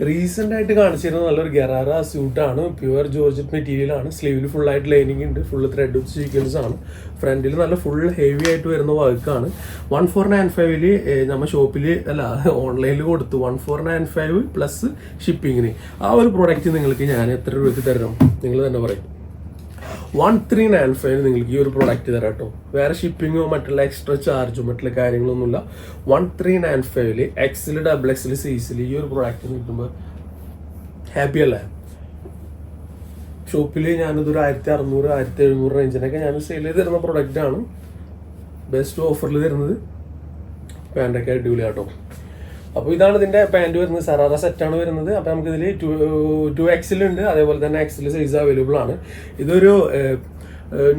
റീസെന്റ് ആയിട്ട് കാണിച്ചിരുന്ന നല്ലൊരു ഗറാറ സ്യൂട്ടാണ് പ്യുവർ ജോർജറ്റ് മെറ്റീരിയൽ ആണ്. സ്ലീവിൽ ഫുൾ ആയിട്ട് ലൈനിങ് ഉണ്ട്. ഫുൾ ത്രെഡ് സീക്വൻസ് ആണ്. ഫ്രണ്ടിൽ നല്ല ഫുൾ ഹെവി ആയിട്ട് വരുന്ന വർക്കാണ് വൺ ഫോർ നയൻ ഫൈവിൽ നമ്മൾ ഷോപ്പിൽ അല്ല (laughs) ഓൺലൈനിൽ കൊടുത്തു. One four nine five plus ഷിപ്പിങ്ങിന് ആ ഒരു പ്രോഡക്റ്റ് നിങ്ങൾക്ക് ഞാൻ എത്ര രൂപയ്ക്ക് തരണം? നിങ്ങൾ തന്നെ പറയും. വൺ ത്രീ നയൻ ഫൈവ് നിങ്ങൾക്ക് ഈ ഒരു പ്രോഡക്റ്റ് തരാം കേട്ടോ വേറെ ഷിപ്പിങ്ങോ മറ്റുള്ള എക്സ്ട്രാ ചാർജോ മറ്റുള്ള കാര്യങ്ങളൊന്നുമില്ല. വൺ ത്രീ നയൻ ഫൈവിൽ എക്സിൽ ഡബിൾ എക്സിൽ സൈസിൽ ഈ ഒരു പ്രോഡക്റ്റ് കിട്ടുമ്പോൾ ഹാപ്പി അല്ലേ? ഷോപ്പിൽ ഞാനിതൊരു ആയിരത്തി അറുന്നൂറ് ആയിരത്തി എഴുന്നൂറ് റേഞ്ചിനൊക്കെ ഞാൻ സെയിൽ ചെയ്ത് തരുന്ന പ്രൊഡക്റ്റാണ് ബെസ്റ്റ് ഓഫറിൽ തരുന്നത്. പാന്റൊക്കെ അടിപൊളിയാട്ടോ അപ്പോൾ ഇതാണ് ഇതിന്റെ പാന്റ് വരുന്നത്. സറാറ സെറ്റാണ് വരുന്നത്. അപ്പോൾ നമുക്ക് ഇതിൽ ടു ടു എക്സിലുണ്ട് അതേപോലെ തന്നെ എക്സിൽ സൈസ് അവൈലബിൾ ആണ്. ഇതൊരു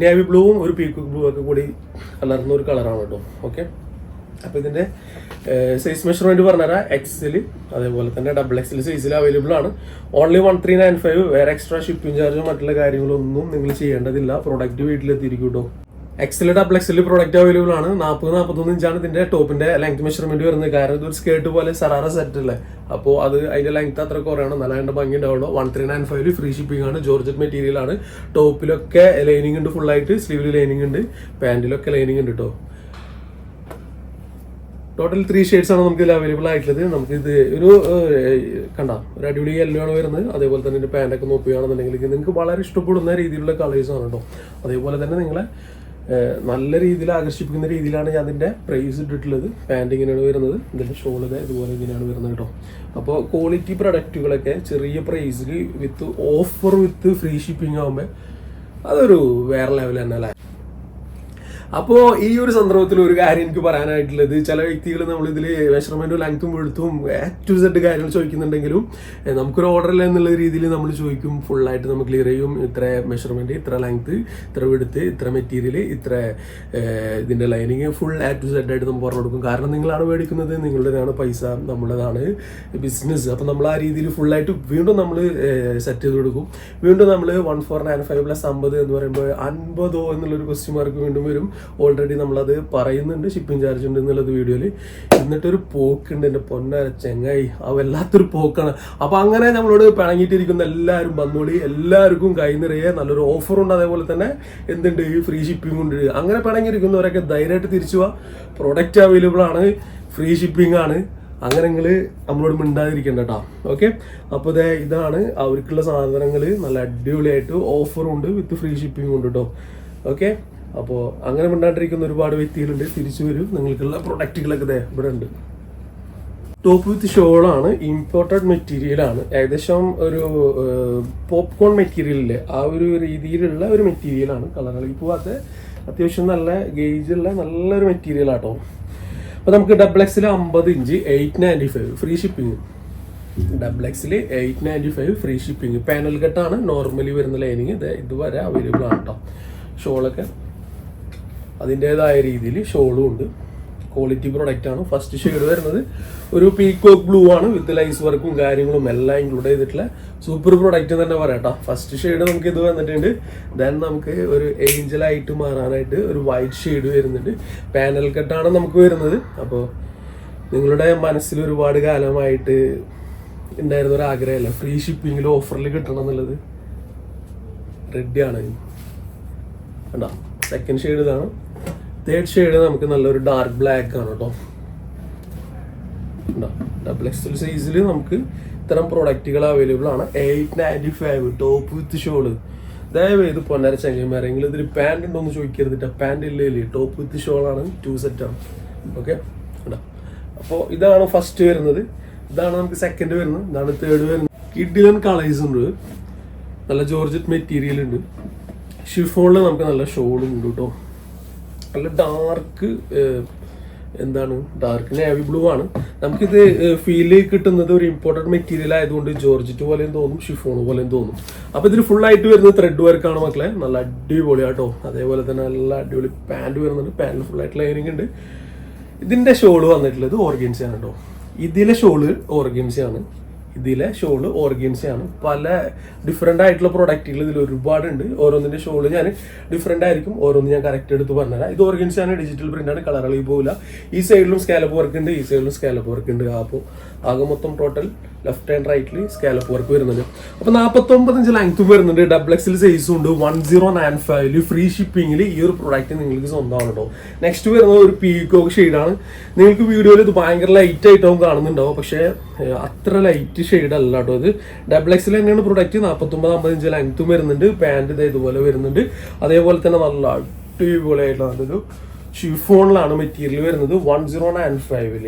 നേവി ബ്ലൂവും ഒരു പീക്ക് ബ്ലൂ ഒക്കെ കൂടി കലർന്ന ഒരു കളറാണ് കേട്ടോ. ഓക്കെ അപ്പോൾ ഇതിന്റെ സൈസ് മെഷർമെന്റ് പറഞ്ഞുതരാം. എക്സിൽ അതേപോലെ തന്നെ ഡബിൾ എക്സിൽ സൈസിൽ അവൈലബിൾ ആണ്. Only one three nine five വേറെ എക്സ്ട്രാ ഷിപ്പിംഗ് ചാർജും മറ്റുള്ള കാര്യങ്ങളൊന്നും നിങ്ങൾ ചെയ്യേണ്ടതില്ല. പ്രോഡക്റ്റ് വീട്ടിലെത്തിയിരിക്കും കേട്ടോ. XL double XL product available ആണ്. നാൽപ്പത് നാൽപ്പത്തൊന്ന് ഇഞ്ചാണ് ഇതിന്റെ ടോപ്പിന്റെ ലെങ്ത് മെഷർമെന്റ് വരുന്നത്. കാരണം ഇതൊരു സ്കേർട്ട് പോലെ സറാറ സെറ്റ് അല്ലേ? അപ്പോൾ അത് അതിന്റെ ലെങ്ത് അത്ര കുറയാണ് നല്ല അതിന്റെ ഭംഗി ഉണ്ടാവുള്ളൂ. One three nine five free shipping ആണ്. ജോർജറ്റ് മെറ്റീരിയൽ ആണ്. ടോപ്പിലൊക്കെ ലൈനിങ് ഉണ്ട് ഫുൾ ആയിട്ട്. സ്ലീവിൽ ലൈനിങ് ഉണ്ട്. പാന്റിലൊക്കെ ലൈനിങ് ഉണ്ട് കേട്ടോ ടോട്ടൽ ത്രീ ഷെയ്ഡ്സ് ആണ് നമുക്ക് ഇതിൽ അവൈലബിൾ ആയിട്ടുള്ളത്. നമുക്ക് ഇത് ഒരു കണ്ട ഒരു അടിപൊളി യെല്ലോ ആണ് വരുന്നത്. അതേപോലെ തന്നെ പാന്റൊക്കെ നോക്കുകയാണെന്നുണ്ടെങ്കിൽ നിങ്ങൾക്ക് വളരെ ഇഷ്ടപ്പെടുന്ന രീതിയിലുള്ള കളേഴ്സ് ആണ് കേട്ടോ അതേപോലെ തന്നെ നിങ്ങളെ നല്ല രീതിയിൽ ആകർഷിപ്പിക്കുന്ന രീതിയിലാണ് ഞാൻ അതിന്റെ പ്രൈസ് ഇട്ടിട്ടുള്ളത്. പാന്റ് ഇങ്ങനെയാണ് വരുന്നത്. ഇതിന്റെ ഷോൾ ഇതുപോലെ ഇങ്ങനെയാണ് വരുന്നത് കേട്ടോ. അപ്പോൾ ക്വാളിറ്റി പ്രൊഡക്റ്റുകളൊക്കെ ചെറിയ പ്രൈസിൽ with offer with free shipping ആകുമ്പോൾ അതൊരു വേറെ ലെവൽ തന്നെ അല്ലേ? അപ്പോ ഈ ഒരു സന്ദർഭത്തിൽ ഒരു കാര്യം എനിക്ക് പറയാനായിട്ടുള്ളത്. ചില വ്യക്തികൾ നമ്മൾ ഇതിൽ മെഷർമെന്റും ലെങ്ത്തും വെളുത്തും ടു സെഡ് കാര്യങ്ങൾ ചോദിക്കുന്നുണ്ടെങ്കിലും നമുക്കൊരു ഓർഡർ അല്ല എന്നുള്ള രീതിയിൽ നമ്മൾ ചോദിക്കും. ഫുള്ളായിട്ട് നമ്മൾ ക്ലിയർ ചെയ്യും. ഇത്ര മെഷർമെന്റ് ഇത്ര ലെങ്ത് ഇത്ര വെടുത്ത് ഇത്ര മെറ്റീരിയൽ ഇത്ര ഇതിന്റെ lining full A to Z ആയിട്ട് നമ്മൾ പറഞ്ഞു കൊടുക്കും. കാരണം നിങ്ങളാണ് മേടിക്കുന്നത് നിങ്ങളുടേതാണ് പൈസ നമ്മളതാണ് ബിസിനസ് അപ്പം നമ്മൾ ആ രീതിയിൽ ഫുള്ളായിട്ട് വീണ്ടും നമ്മൾ സെറ്റ് ചെയ്ത് കൊടുക്കും. വീണ്ടും നമ്മൾ one four nine five plus അമ്പത് എന്ന് പറയുമ്പോൾ അൻപതോ എന്നുള്ളൊരു ക്വസ്റ്റ്യൻ മാർക്ക് വീണ്ടും വരും. ഓൾറെഡി നമ്മളത് പറയുന്നുണ്ട് ഷിപ്പിംഗ് ചാർജ് ഉണ്ട് എന്നുള്ളത് വീഡിയോയിൽ എന്നിട്ടൊരു പോക്കുണ്ട് എന്റെ പൊന്നര ചെങ്ങായി. ആ വല്ലാത്തൊരു പോക്കാണ്. അപ്പം അങ്ങനെ നമ്മളോട് പിണങ്ങിയിട്ടിരിക്കുന്ന എല്ലാവരും വന്നോളി. എല്ലാവർക്കും കൈ നിറയെ നല്ലൊരു ഓഫറുണ്ട് അതേപോലെ തന്നെ എന്തുണ്ട്? ഫ്രീ ഷിപ്പിംഗ് ഉണ്ട്. അങ്ങനെ പിണങ്ങിയിരിക്കുന്നവരൊക്കെ ധൈര്യമായിട്ട് തിരിച്ചു പോവാ പ്രൊഡക്റ്റ് അവൈലബിൾ ആണ്. ഫ്രീ ഷിപ്പിംഗ് ആണ്. അങ്ങനെ നിങ്ങൾ നമ്മളോട് മിണ്ടാതിരിക്കണ്ട കേട്ടോ ഓക്കെ അപ്പോൾ ഇതേ ഇതാണ് അവർക്കുള്ള സാധനങ്ങൾ നല്ല അടിപൊളിയായിട്ട് ഓഫറും ഉണ്ട്. വിത്ത് ഫ്രീ ഷിപ്പിംഗ് ഉണ്ട് കേട്ടോ ഓക്കെ അപ്പോൾ അങ്ങനെ മിണ്ടാണ്ടിരിക്കുന്ന ഒരുപാട് വ്യക്തികളുണ്ട്. തിരിച്ചു വരും. നിങ്ങൾക്കുള്ള പ്രൊഡക്റ്റുകളൊക്കെ ഇവിടെ ഉണ്ട്. ടോപ്പ് വിത്ത് ഷോളാണ് ഇമ്പോർട്ടഡ് മെറ്റീരിയൽ ആണ്. ഏകദേശം ഒരു പോപ്കോൺ മെറ്റീരിയലില്ലേ ആ ഒരു രീതിയിലുള്ള ഒരു മെറ്റീരിയലാണ് കളറുകൾ പോവാത്ത അത്യാവശ്യം നല്ല ഗേജുള്ള നല്ലൊരു മെറ്റീരിയൽ ആട്ടോ. അപ്പോൾ നമുക്ക് ഡബിൾ എക്സിൽ അമ്പത് inch eight ninety five free shipping double എക്സിൽ eight ninety five free shipping panel കട്ടാണ് normally വരുന്ന ലൈനിങ് ഇത് ഇതുവരെ അവൈലബിൾ ആണ് കേട്ടോ ഷോളൊക്കെ അതിന്റെതായ രീതിയിൽ ഷോളും ഉണ്ട്. ക്വാളിറ്റി പ്രൊഡക്റ്റ് ആണ്. ഫസ്റ്റ് ഷെയ്ഡ് വരുന്നത് ഒരു പീക്കോക്ക് ബ്ലൂ ആണ്. വിത്ത് ലൈസ് വർക്കും കാര്യങ്ങളും എല്ലാം ഇൻക്ലൂഡ് ചെയ്തിട്ടുള്ള സൂപ്പർ പ്രൊഡക്റ്റ് തന്നെ പറയാട്ടോ ഫസ്റ്റ് ഷെയ്ഡ് നമുക്ക് ഇത് വന്നിട്ടുണ്ട്. ദെൻ നമുക്ക് ഒരു ഏഞ്ചൽ ആയിട്ട് മാറാനായിട്ട് ഒരു വൈറ്റ് ഷെയ്ഡ് വരുന്നുണ്ട്. പാനൽ കട്ടാണ് നമുക്ക് വരുന്നത്. അപ്പോൾ നിങ്ങളുടെ മനസ്സിൽ ഒരുപാട് കാലമായിട്ട് ഉണ്ടായിരുന്ന ഒരു ആഗ്രഹമല്ല? ഫ്രീ ഷിപ്പിങ്ങിൽ ഓഫറിൽ കിട്ടണം എന്നുള്ളത്. റെഡിയാണ് കണ്ടോ? സെക്കൻഡ് ഷെയ്ഡ് ഇതാണ്. തേർഡ് ഷെയ്ഡ് നമുക്ക് നല്ലൊരു ഡാർക്ക് ബ്ലാക്ക് ആണ് കേട്ടോ. ഡബിൾ എക്സൽ സൈസിൽ നമുക്ക് ഇത്തരം പ്രോഡക്റ്റുകൾ അവൈലബിൾ ആണ്. Eight ninety five top with shawl ദയവേത് പൊന്നര ചങ്ങന്മാരെങ്കിലും ഇതിൽ പാന്റ് ഉണ്ടോ എന്ന് ചോദിക്കരുതിട്ട പാന്റ് ഇല്ലേ ടോപ്പ് വിത്ത് ഷോളാണ് ടു സെറ്റ് ആണ്. ഓക്കെ അപ്പോൾ ഇതാണ് ഫസ്റ്റ് വരുന്നത്. ഇതാണ് നമുക്ക് സെക്കൻഡ് വരുന്നത്. ഇതാണ് തേർഡ് വരുന്നത്. കിഡിലൻ കളേഴ്സ് ഉണ്ട്. നല്ല ജോർജറ്റ് മെറ്റീരിയൽ ഉണ്ട്. ഷിഫോണിൽ നമുക്ക് നല്ല ഷോളും ഉണ്ട് കേട്ടോ നല്ല ഡാർക്ക് എന്താണ്? ഡാർക്ക് നേവി ബ്ലൂ ആണ്. നമുക്കിത് ഫീൽ കിട്ടുന്നത് ഒരു ഇമ്പോർട്ടന്റ് മെറ്റീരിയൽ ആയതുകൊണ്ട് ജോർജറ്റ് പോലെയും തോന്നും ഷിഫോൺ പോലെയും തോന്നും. അപ്പോൾ ഫുൾ ആയിട്ട് വരുന്നത് ത്രെഡ് വർക്കാണ് മക്കളെ. നല്ല അടിപൊളിയാട്ടോ. അതേപോലെ തന്നെ നല്ല അടിപൊളി പാന്റ് വരുന്നുണ്ട്. പാന്റ് ആയിട്ട് ലൈനിങ് ഉണ്ട്. ഇതിന്റെ ഷോൾ വന്നിട്ടുള്ളത് ഓർഗൻസി ആണ് കേട്ടോ ഇതിലെ ഷോൾ ഓർഗൻസി ആണ് ഇതിലെ ഷോൾ ഓർഗൻസി ആണ് പല ഡിഫറെന്റ് ആയിട്ടുള്ള പ്രൊഡക്റ്റുകൾ ഇതിൽ ഒരുപാടുണ്ട്. ഓരോന്നിന്റെ ഷോൾ ഞാൻ ഡിഫറെന്റ് ആയിരിക്കും. ഓരോന്ന് ഞാൻ കറക്റ്റ് എടുത്ത് പറഞ്ഞുതരാം. ഇത് ഓർഗൻസി ആണ് ഡിജിറ്റൽ പ്രിന്റ് ആണ് കളർ അളി പോകില്ല ഈ സൈഡിലും സ്കാലപ്പ് വർക്ക് ഉണ്ട് ഈ സൈഡിലും സ്കാലപ്പ് വർക്ക് ഉണ്ട്. അപ്പോൾ ആകെ മൊത്തം ടോട്ടൽ ലെഫ്റ്റ് ആൻഡ് റൈറ്റിൽ സ്കാലപ്പ് വർക്ക് വരുന്നുണ്ട്. അപ്പോൾ നാൽപ്പത്തൊമ്പത് ഇഞ്ച് ലെങ്ത്തും വരുന്നുണ്ട്. ഡബിൾ എക്സിൽ സൈസും ഉണ്ട്. വൺ സീറോ നയൻ ഫൈവിൽ ഫ്രീ ഷിപ്പിങ്ങിൽ ഈ ഒരു പ്രൊഡക്റ്റ് നിങ്ങൾക്ക് സ്വന്തമാണ് കേട്ടോ നെക്സ്റ്റ് വരുന്നത് ഒരു പീക്കോക്ക് ഷെയ്ഡാണ് നിങ്ങൾക്ക് വീഡിയോയിൽ ഇത് ഭയങ്കര ലൈറ്റ് ആയിട്ടാവും കാണുന്നുണ്ടാവും. പക്ഷേ അത്ര ലൈറ്റ് ഷെയ്ഡ് അല്ല കേട്ടോ ഇത്. ഡബിൾ എക്സിൽ തന്നെയാണ് പ്രൊഡക്റ്റ് നാൽപ്പത്തൊമ്പത് അമ്പത് ഇഞ്ച് ലെങ്ത്തും വരുന്നുണ്ട്. പാന്റ് ഇത് ഇതുപോലെ വരുന്നുണ്ട്. അതേപോലെ തന്നെ നല്ല അടിപൊളിയായിട്ടുള്ള നല്ലൊരു ഷിഫോണിലാണ് മെറ്റീരിയൽ വരുന്നത്. വൺ സീറോ നയൻ ഫൈവിൽ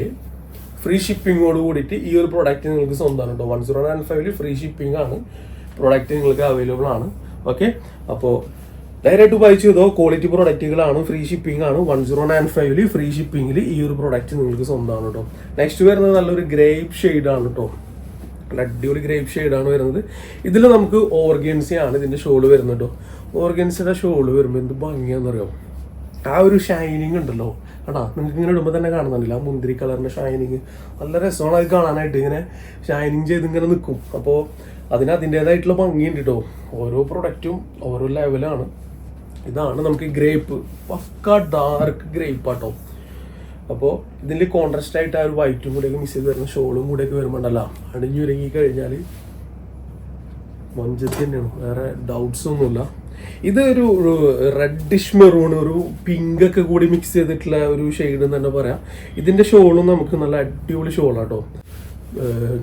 ഫ്രീ ഷിപ്പിങ്ങോട് കൂടിയിട്ട് ഈ ഒരു പ്രോഡക്റ്റ് നിങ്ങൾക്ക് സ്വന്തമാണ് കേട്ടോ വൺ സീറോ നയൻ ഫൈവിൽ ഫ്രീ ഷിപ്പിംഗ് ആണ്. പ്രൊഡക്റ്റ് നിങ്ങൾക്ക് അവൈലബിൾ ആണ്. ഓക്കെ അപ്പോൾ ഡയറക്റ്റ് ബൈ ചെയ്തോ ക്വാളിറ്റി പ്രോഡക്റ്റുകളാണ് ഫ്രീ ഷിപ്പിംഗ് ആണ്. വൺ സീറോ നയൻ ഫൈവിൽ ഫ്രീ ഷിപ്പിംഗിൽ ഈ ഒരു പ്രോഡക്റ്റ് നിങ്ങൾക്ക് സ്വന്തമാണ് കേട്ടോ നെക്സ്റ്റ് വരുന്നത് നല്ലൊരു ഗ്രേപ്പ് ഷെയ്ഡാണ് കേട്ടോ നല്ല അടിപൊളി ഗ്രേപ്പ് ഷെയ്ഡാണ് വരുന്നത്. ഇതിൽ നമുക്ക് ഓർഗൻസിയാണ് ആണ് ഇതിന്റെ ഷോൾ വരുന്നത് കേട്ടോ ഓർഗൻസിയുടെ ഷോൾ വരുമ്പോൾ എന്ത് ഭംഗിയാണെന്നറിയോ? ആ ഒരു ഷൈനിങ് ഉണ്ടല്ലോ. കേട്ടാ നിങ്ങൾക്ക് ഇങ്ങനെ ഇടുമ്പോൾ തന്നെ കാണുന്നുണ്ടല്ലോ ആ മുന്തിരി കളറിന്റെ ഷൈനിങ് നല്ല രസമാണ് അത് കാണാനായിട്ട്. ഇങ്ങനെ ഷൈനിങ് ചെയ്ത് ഇങ്ങനെ നിൽക്കും. അപ്പോൾ അതിന് അതിന്റെതായിട്ടുള്ള ഭംഗിയുണ്ട് കേട്ടോ ഓരോ പ്രൊഡക്റ്റും ഓരോ ലെവലാണ് ഇതാണ് നമുക്ക് ഗ്രേപ്പ്. പക്ക ഡാർക്ക് ഗ്രേപ്പ് ആട്ടോ അപ്പോൾ ഇതിൽ കോൺട്രാസ്റ്റ് ആയിട്ട് ആ ഒരു വൈറ്റും കൂടെയൊക്കെ മിസ് ചെയ്ത് വരുന്ന ഷോളും കൂടെയൊക്കെ വരുമ്പോണ്ടല്ലോ അടിഞ്ഞുരുങ്ങി കഴിഞ്ഞാൽ മഞ്ചത്തി തന്നെയാണ്. വേറെ ഡൗട്ട്സ് ഒന്നുമില്ല. ഇത് ഒരു റെഡിഷ് മെറൂൺ ഒരു പിങ്ക് ഒക്കെ കൂടി മിക്സ് ചെയ്തിട്ടുള്ള ഒരു ഷെയ്ഡ് എന്ന് തന്നെ പറയാം. ഇതിന്റെ ഷോളും നമുക്ക് നല്ല അടിപൊളി ഷോളാട്ടോ.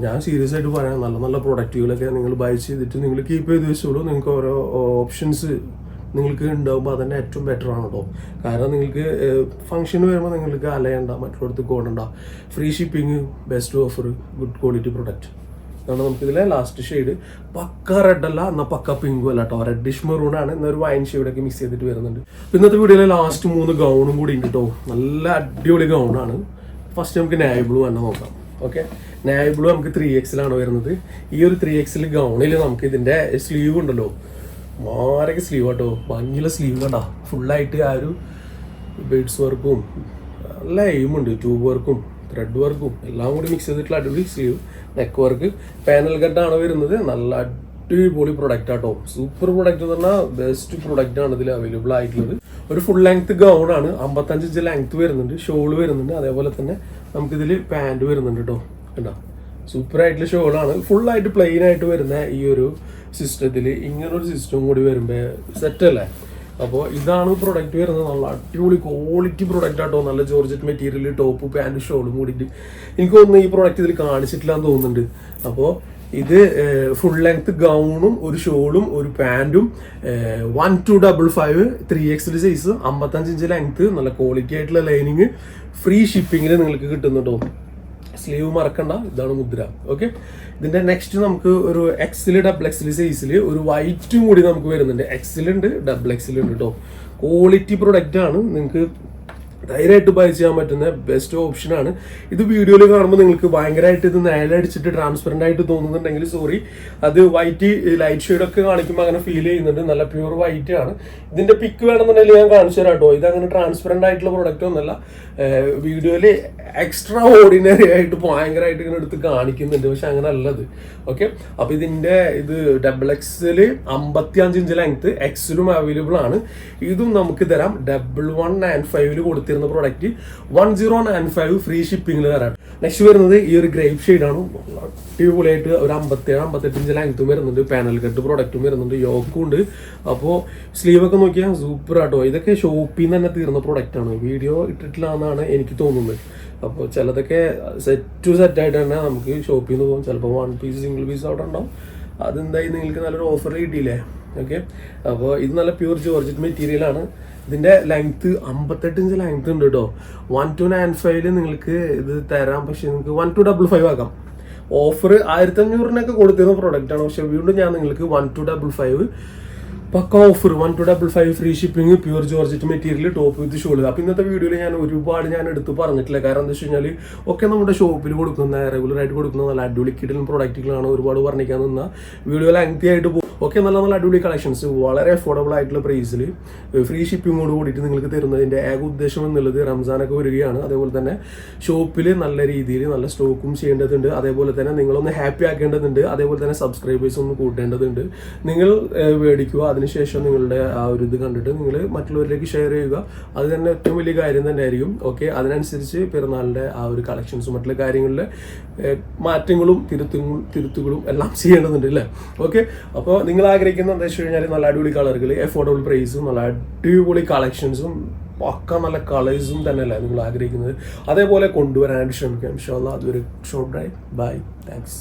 ഞാൻ സീരിയസ് ആയിട്ട് പറയാം. നല്ല നല്ല പ്രൊഡക്റ്റുകളൊക്കെ നിങ്ങൾ ബൈ ചെയ്തിട്ട് നിങ്ങൾ കീപ്പ് ചെയ്ത് വെച്ചോളൂ. നിങ്ങൾക്ക് ഓരോ ഓപ്ഷൻസ് നിങ്ങൾക്ക് ഉണ്ടാകുമ്പോൾ അതന്നെ ഏറ്റവും ബെറ്റർ ആണ് കേട്ടോ കാരണം നിങ്ങൾക്ക് ഫംഗ്ഷൻ വരുമ്പോൾ നിങ്ങൾക്ക് അലയണ്ട മറ്റുള്ളടത്ത് ഓടണ്ട free shipping best offer good quality product അതാണ് നമുക്കിതിലെ ലാസ്റ്റ് ഷെയ്ഡ് പക്ക റെഡ് അല്ല എന്നാൽ പക്ക പിങ്കും അല്ല കേട്ടോ റെഡിഷ് മെറൂൺ ആണ് എന്നൊരു വൈൻ ഷെയ്ഡൊക്കെ മിക്സ് ചെയ്തിട്ട് വരുന്നുണ്ട്. ഇന്നത്തെ വീഡിയോയിലെ ലാസ്റ്റ് മൂന്ന് ഗൗണും കൂടി ഉണ്ട് കേട്ടോ നല്ല അടിപൊളി ഗൗണാണ് ഫസ്റ്റ് നമുക്ക് നായ് ബ്ലൂ തന്നെ നോക്കാം. ഓക്കെ നായ് ബ്ലൂ നമുക്ക് ത്രീ എക്സിലാണ് വരുന്നത്. ഈ ഒരു ത്രീ എക്സിൽ ഗൗണിൽ നമുക്ക് ഇതിന്റെ സ്ലീവ് ഉണ്ടല്ലോ. മാരക സ്ലീവ് കേട്ടോ ഭംഗിയുള്ള സ്ലീവ് കണ്ടാ. ഫുള്ളായിട്ട് ആ ഒരു ബീഡ്സ് വർക്കും നല്ല എയിമുണ്ട് ട്യൂബ് വർക്കും ത്രെഡ് വർക്കും എല്ലാം കൂടി മിക്സ് ചെയ്തിട്ടുള്ള അടിപൊളി സ്ലീവ് നെക്ക് വർക്ക് പാനൽ കട്ടാണ് വരുന്നത്. നല്ല അടിപൊളി പ്രൊഡക്റ്റ് ആട്ടോ. സൂപ്പർ പ്രൊഡക്റ്റ് എന്ന് പറഞ്ഞാൽ ബെസ്റ്റ് പ്രൊഡക്റ്റ് ആണ് ഇതിൽ അവൈലബിൾ ആയിട്ടുള്ളത്. ഒരു ഫുൾ ലെങ്ത് ഗൗൺ ആണ്. അമ്പത്തഞ്ച് ഇഞ്ച് ലെങ്ത് വരുന്നുണ്ട്. ഷോൾ വരുന്നുണ്ട്. അതേപോലെ തന്നെ നമുക്കിതിൽ പാന്റ് വരുന്നുണ്ട് കേട്ടോ കണ്ടോ? സൂപ്പർ ആയിട്ടുള്ള ഷോളാണ് ഫുൾ ആയിട്ട് പ്ലെയിൻ ആയിട്ട് വരുന്ന ഈ ഒരു സിസ്റ്റത്തിൽ ഇങ്ങനൊരു സിസ്റ്റം കൂടി വരുമ്പോൾ സെറ്റ് അല്ലേ? അപ്പോൾ ഇതാണ് പ്രൊഡക്റ്റ് വരുന്നത്. നല്ല അടിപൊളി ക്വാളിറ്റി പ്രൊഡക്റ്റ് ആട്ടോ. നല്ല ജോർജറ്റ് മെറ്റീരിയൽ ടോപ്പ് പാന്റ് ഷോളും കൂടിയിട്ട്. എനിക്ക് തോന്നുന്നു ഈ പ്രൊഡക്റ്റ് ഇതിൽ കാണിച്ചിട്ടില്ല എന്ന് തോന്നുന്നുണ്ട്. അപ്പോൾ ഇത് ഫുൾ ലെങ്ത് ഗൗണും ഒരു ഷോളും ഒരു പാന്റും one two double five three എക്സിൽ സൈസ് അമ്പത്തഞ്ച് ഇഞ്ച് ലെങ്ത് നല്ല ക്വാളിറ്റി ആയിട്ടുള്ള ലൈനിങ് ഫ്രീ ഷിപ്പിങ്ങിൽ നിങ്ങൾക്ക് കിട്ടുന്നുണ്ടോ? സ്ലീവ് മറക്കണ്ട. ഇതാണ് മുദ്ര. ഓക്കെ ഇതിന്റെ നെക്സ്റ്റ് നമുക്ക് ഒരു എക്സിൽ ഡബിൾ എക്സിൽ സൈസിൽ ഒരു വൈറ്റും കൂടി നമുക്ക് വരുന്നുണ്ട്. എക്സിലുണ്ട് ഡബിൾ എക്സിലുണ്ട് കേട്ടോ ക്വാളിറ്റി പ്രൊഡക്റ്റ് ആണ്. നിങ്ങൾക്ക് ധൈര്യമായിട്ട് ബൈ ചെയ്യാൻ പറ്റുന്ന ബെസ്റ്റ് ഓപ്ഷനാണ് ഇത് വീഡിയോയിൽ കാണുമ്പോൾ നിങ്ങൾക്ക് ഭയങ്കരമായിട്ട് ഇത് നേലടിച്ചിട്ട് ട്രാൻസ്പെറന്റ് ആയിട്ട് തോന്നുന്നുണ്ടെങ്കിൽ സോറി അത് വൈറ്റ് ലൈറ്റ് ഷെയ്ഡ് ഒക്കെ കാണിക്കുമ്പോൾ അങ്ങനെ ഫീൽ ചെയ്യുന്നുണ്ട്. നല്ല പ്യൂർ വൈറ്റ് ആണ്. ഇതിന്റെ പിക്ക് വേണമെന്നുണ്ടെങ്കിൽ ഞാൻ കാണിച്ചു തരാം കേട്ടോ ഇതങ്ങനെ ട്രാൻസ്പെറന്റ് ആയിട്ടുള്ള പ്രൊഡക്റ്റ് ഒന്നല്ല വീഡിയോയിൽ എക്സ്ട്രാ ഓർഡിനറി ആയിട്ട് ഭയങ്കരമായിട്ട് ഇങ്ങനെ എടുത്ത് കാണിക്കുന്നുണ്ട്. പക്ഷെ അങ്ങനെ അല്ലത് ഓക്കെ അപ്പൊ ഇതിന്റെ ഇത് ഡബിൾ എക്സിൽ അമ്പത്തി അഞ്ച് ഇഞ്ച് ലെങ്ത് എക്സിലും അവൈലബിൾ ആണ്. ഇതും നമുക്ക് തരാം. ഡബിൾ വൺ നയൻ ഫൈവിൽ കൊടുത്തിരുന്ന product one zero nine five free ഷിപ്പിംഗിൽ തരാം നെക്സ്റ്റ് വരുന്നത് ഈ ഒരു ഗ്രേപ്പ് ഷെയ്ഡാണ് അടിപൊളിയായിട്ട് ഒരു അമ്പത്തേഴ് അമ്പത്തെട്ട് ഇഞ്ച് ലെങ്ത്തും വരുന്നുണ്ട്. പാനൽ കട്ട് പ്രോഡക്റ്റും വരുന്നുണ്ട്. യോക്കും ഉണ്ട്. അപ്പോൾ സ്ലീവൊക്കെ നോക്കിയാൽ സൂപ്പർ ആട്ടോ. ഇതൊക്കെ ഷോപ്പിൽ നിന്ന് തന്നെ തീർന്ന പ്രോഡക്റ്റ് ആണ്. വീഡിയോ ഇട്ടിട്ടില്ല എന്നാണ് എനിക്ക് തോന്നുന്നത്. അപ്പോൾ ചിലതൊക്കെ സെറ്റ് ടു സെറ്റ് ആയിട്ട് തന്നെ നമുക്ക് ഷോപ്പിൽ നിന്ന് പോകും ചിലപ്പോൾ വൺ പീസ് സിംഗിൾ പീസ് അവിടെ ഉണ്ടാവും. അതെന്തായി? നിങ്ങൾക്ക് നല്ലൊരു ഓഫർ കിട്ടിയില്ലേ? ഓക്കെ അപ്പോൾ ഇത് നല്ല പ്യൂർ ജോർജറ്റ് മെറ്റീരിയൽ ആണ് ഇതിന്റെ ലെങ്ത് അമ്പത്തെട്ട് ഇഞ്ച് ലെങ്ത് ഉണ്ട് കേട്ടോ വൺ ടു നയൻ ഫൈവിൽ നിങ്ങൾക്ക് ഇത് തരാം. പക്ഷേ നിങ്ങൾക്ക് വൺ ടു ഡബിൾ ഫൈവ് ആക്കാം. ഓഫർ ആയിരത്തി അഞ്ഞൂറിനൊക്കെ കൊടുത്തിരുന്ന പ്രോഡക്റ്റ് ആണ്. പക്ഷെ വീണ്ടും ഞാൻ നിങ്ങൾക്ക് one two double five pucca offer one two double five free shipping pure georgette material top with shawl അപ്പോൾ ഇന്നത്തെ വീഡിയോയിൽ ഞാൻ ഒരുപാട് ഞാൻ എടുത്ത് പറഞ്ഞിട്ടില്ല. കാരണം എന്താ വെച്ച് കഴിഞ്ഞാൽ ഒക്കെ നമ്മുടെ ഷോപ്പിൽ കൊടുക്കുന്ന റെഗുലർ ആയിട്ട് കൊടുക്കുന്ന നല്ല അടിപൊളി കിടലും പ്രൊഡക്റ്റുകളാണ് ഒരുപാട് വർണിക്കാൻ നിന്ന വീഡിയോ ലെങ്തി ആയിട്ട് പോകും ഒക്കെ നല്ല നല്ല അടിപൊളി കളക്ഷൻസ് വളരെ അഫോർഡബിൾ ആയിട്ടുള്ള പ്രൈസിൽ ഫ്രീ ഷിപ്പിങ്ങോട് കൂടിയിട്ട് നിങ്ങൾക്ക് തരുന്നതിന്റെ ഏക ഉദ്ദേശം എന്നുള്ളത് റംസാനൊക്കെ വരികയാണ്. അതേപോലെ തന്നെ ഷോപ്പിൽ നല്ല രീതിയിൽ നല്ല സ്റ്റോക്കും ചെയ്യേണ്ടതുണ്ട്. അതേപോലെ തന്നെ നിങ്ങളൊന്ന് ഹാപ്പി ആക്കേണ്ടതുണ്ട്. അതേപോലെ തന്നെ സബ്സ്ക്രൈബേഴ്സ് ഒന്ന് കൂട്ടേണ്ടതുണ്ട്. നിങ്ങൾ മേടിക്കുക. അതിനുശേഷം നിങ്ങളുടെ ആ ഒരു ഇത് കണ്ടിട്ട് നിങ്ങൾ മറ്റുള്ളവരിലേക്ക് ഷെയർ ചെയ്യുക. അത് തന്നെ ഏറ്റവും വലിയ കാര്യം തന്നെ ആയിരിക്കും ഓക്കെ അതിനനുസരിച്ച് പെരുന്നാളിന്റെ ആ ഒരു കളക്ഷൻസും മറ്റുള്ള കാര്യങ്ങളിലെ മാറ്റങ്ങളും തിരുത്തുകളും തിരുത്തുകളും എല്ലാം ചെയ്യേണ്ടതുണ്ട് അല്ലേ? ഓക്കെ അപ്പോൾ നിങ്ങൾ ആഗ്രഹിക്കുന്ന എന്താ വെച്ച് കഴിഞ്ഞാൽ നല്ല അടിപൊളി കളറുകൾ എഫോർഡബിൾ പ്രൈസും നല്ല അടിപൊളി കളക്ഷൻസും പക്ക നല്ല കളേഴ്സും തന്നെ തന്നെയല്ലേ നിങ്ങൾ ആഗ്രഹിക്കുന്നത് അതേപോലെ കൊണ്ടുവരാനായിട്ട് ശ്രമിക്കാം. ഇൻഷാല്ല അതൊരു ഷോർട്ട് ഡ്രൈവ് ബൈ താങ്ക്സ്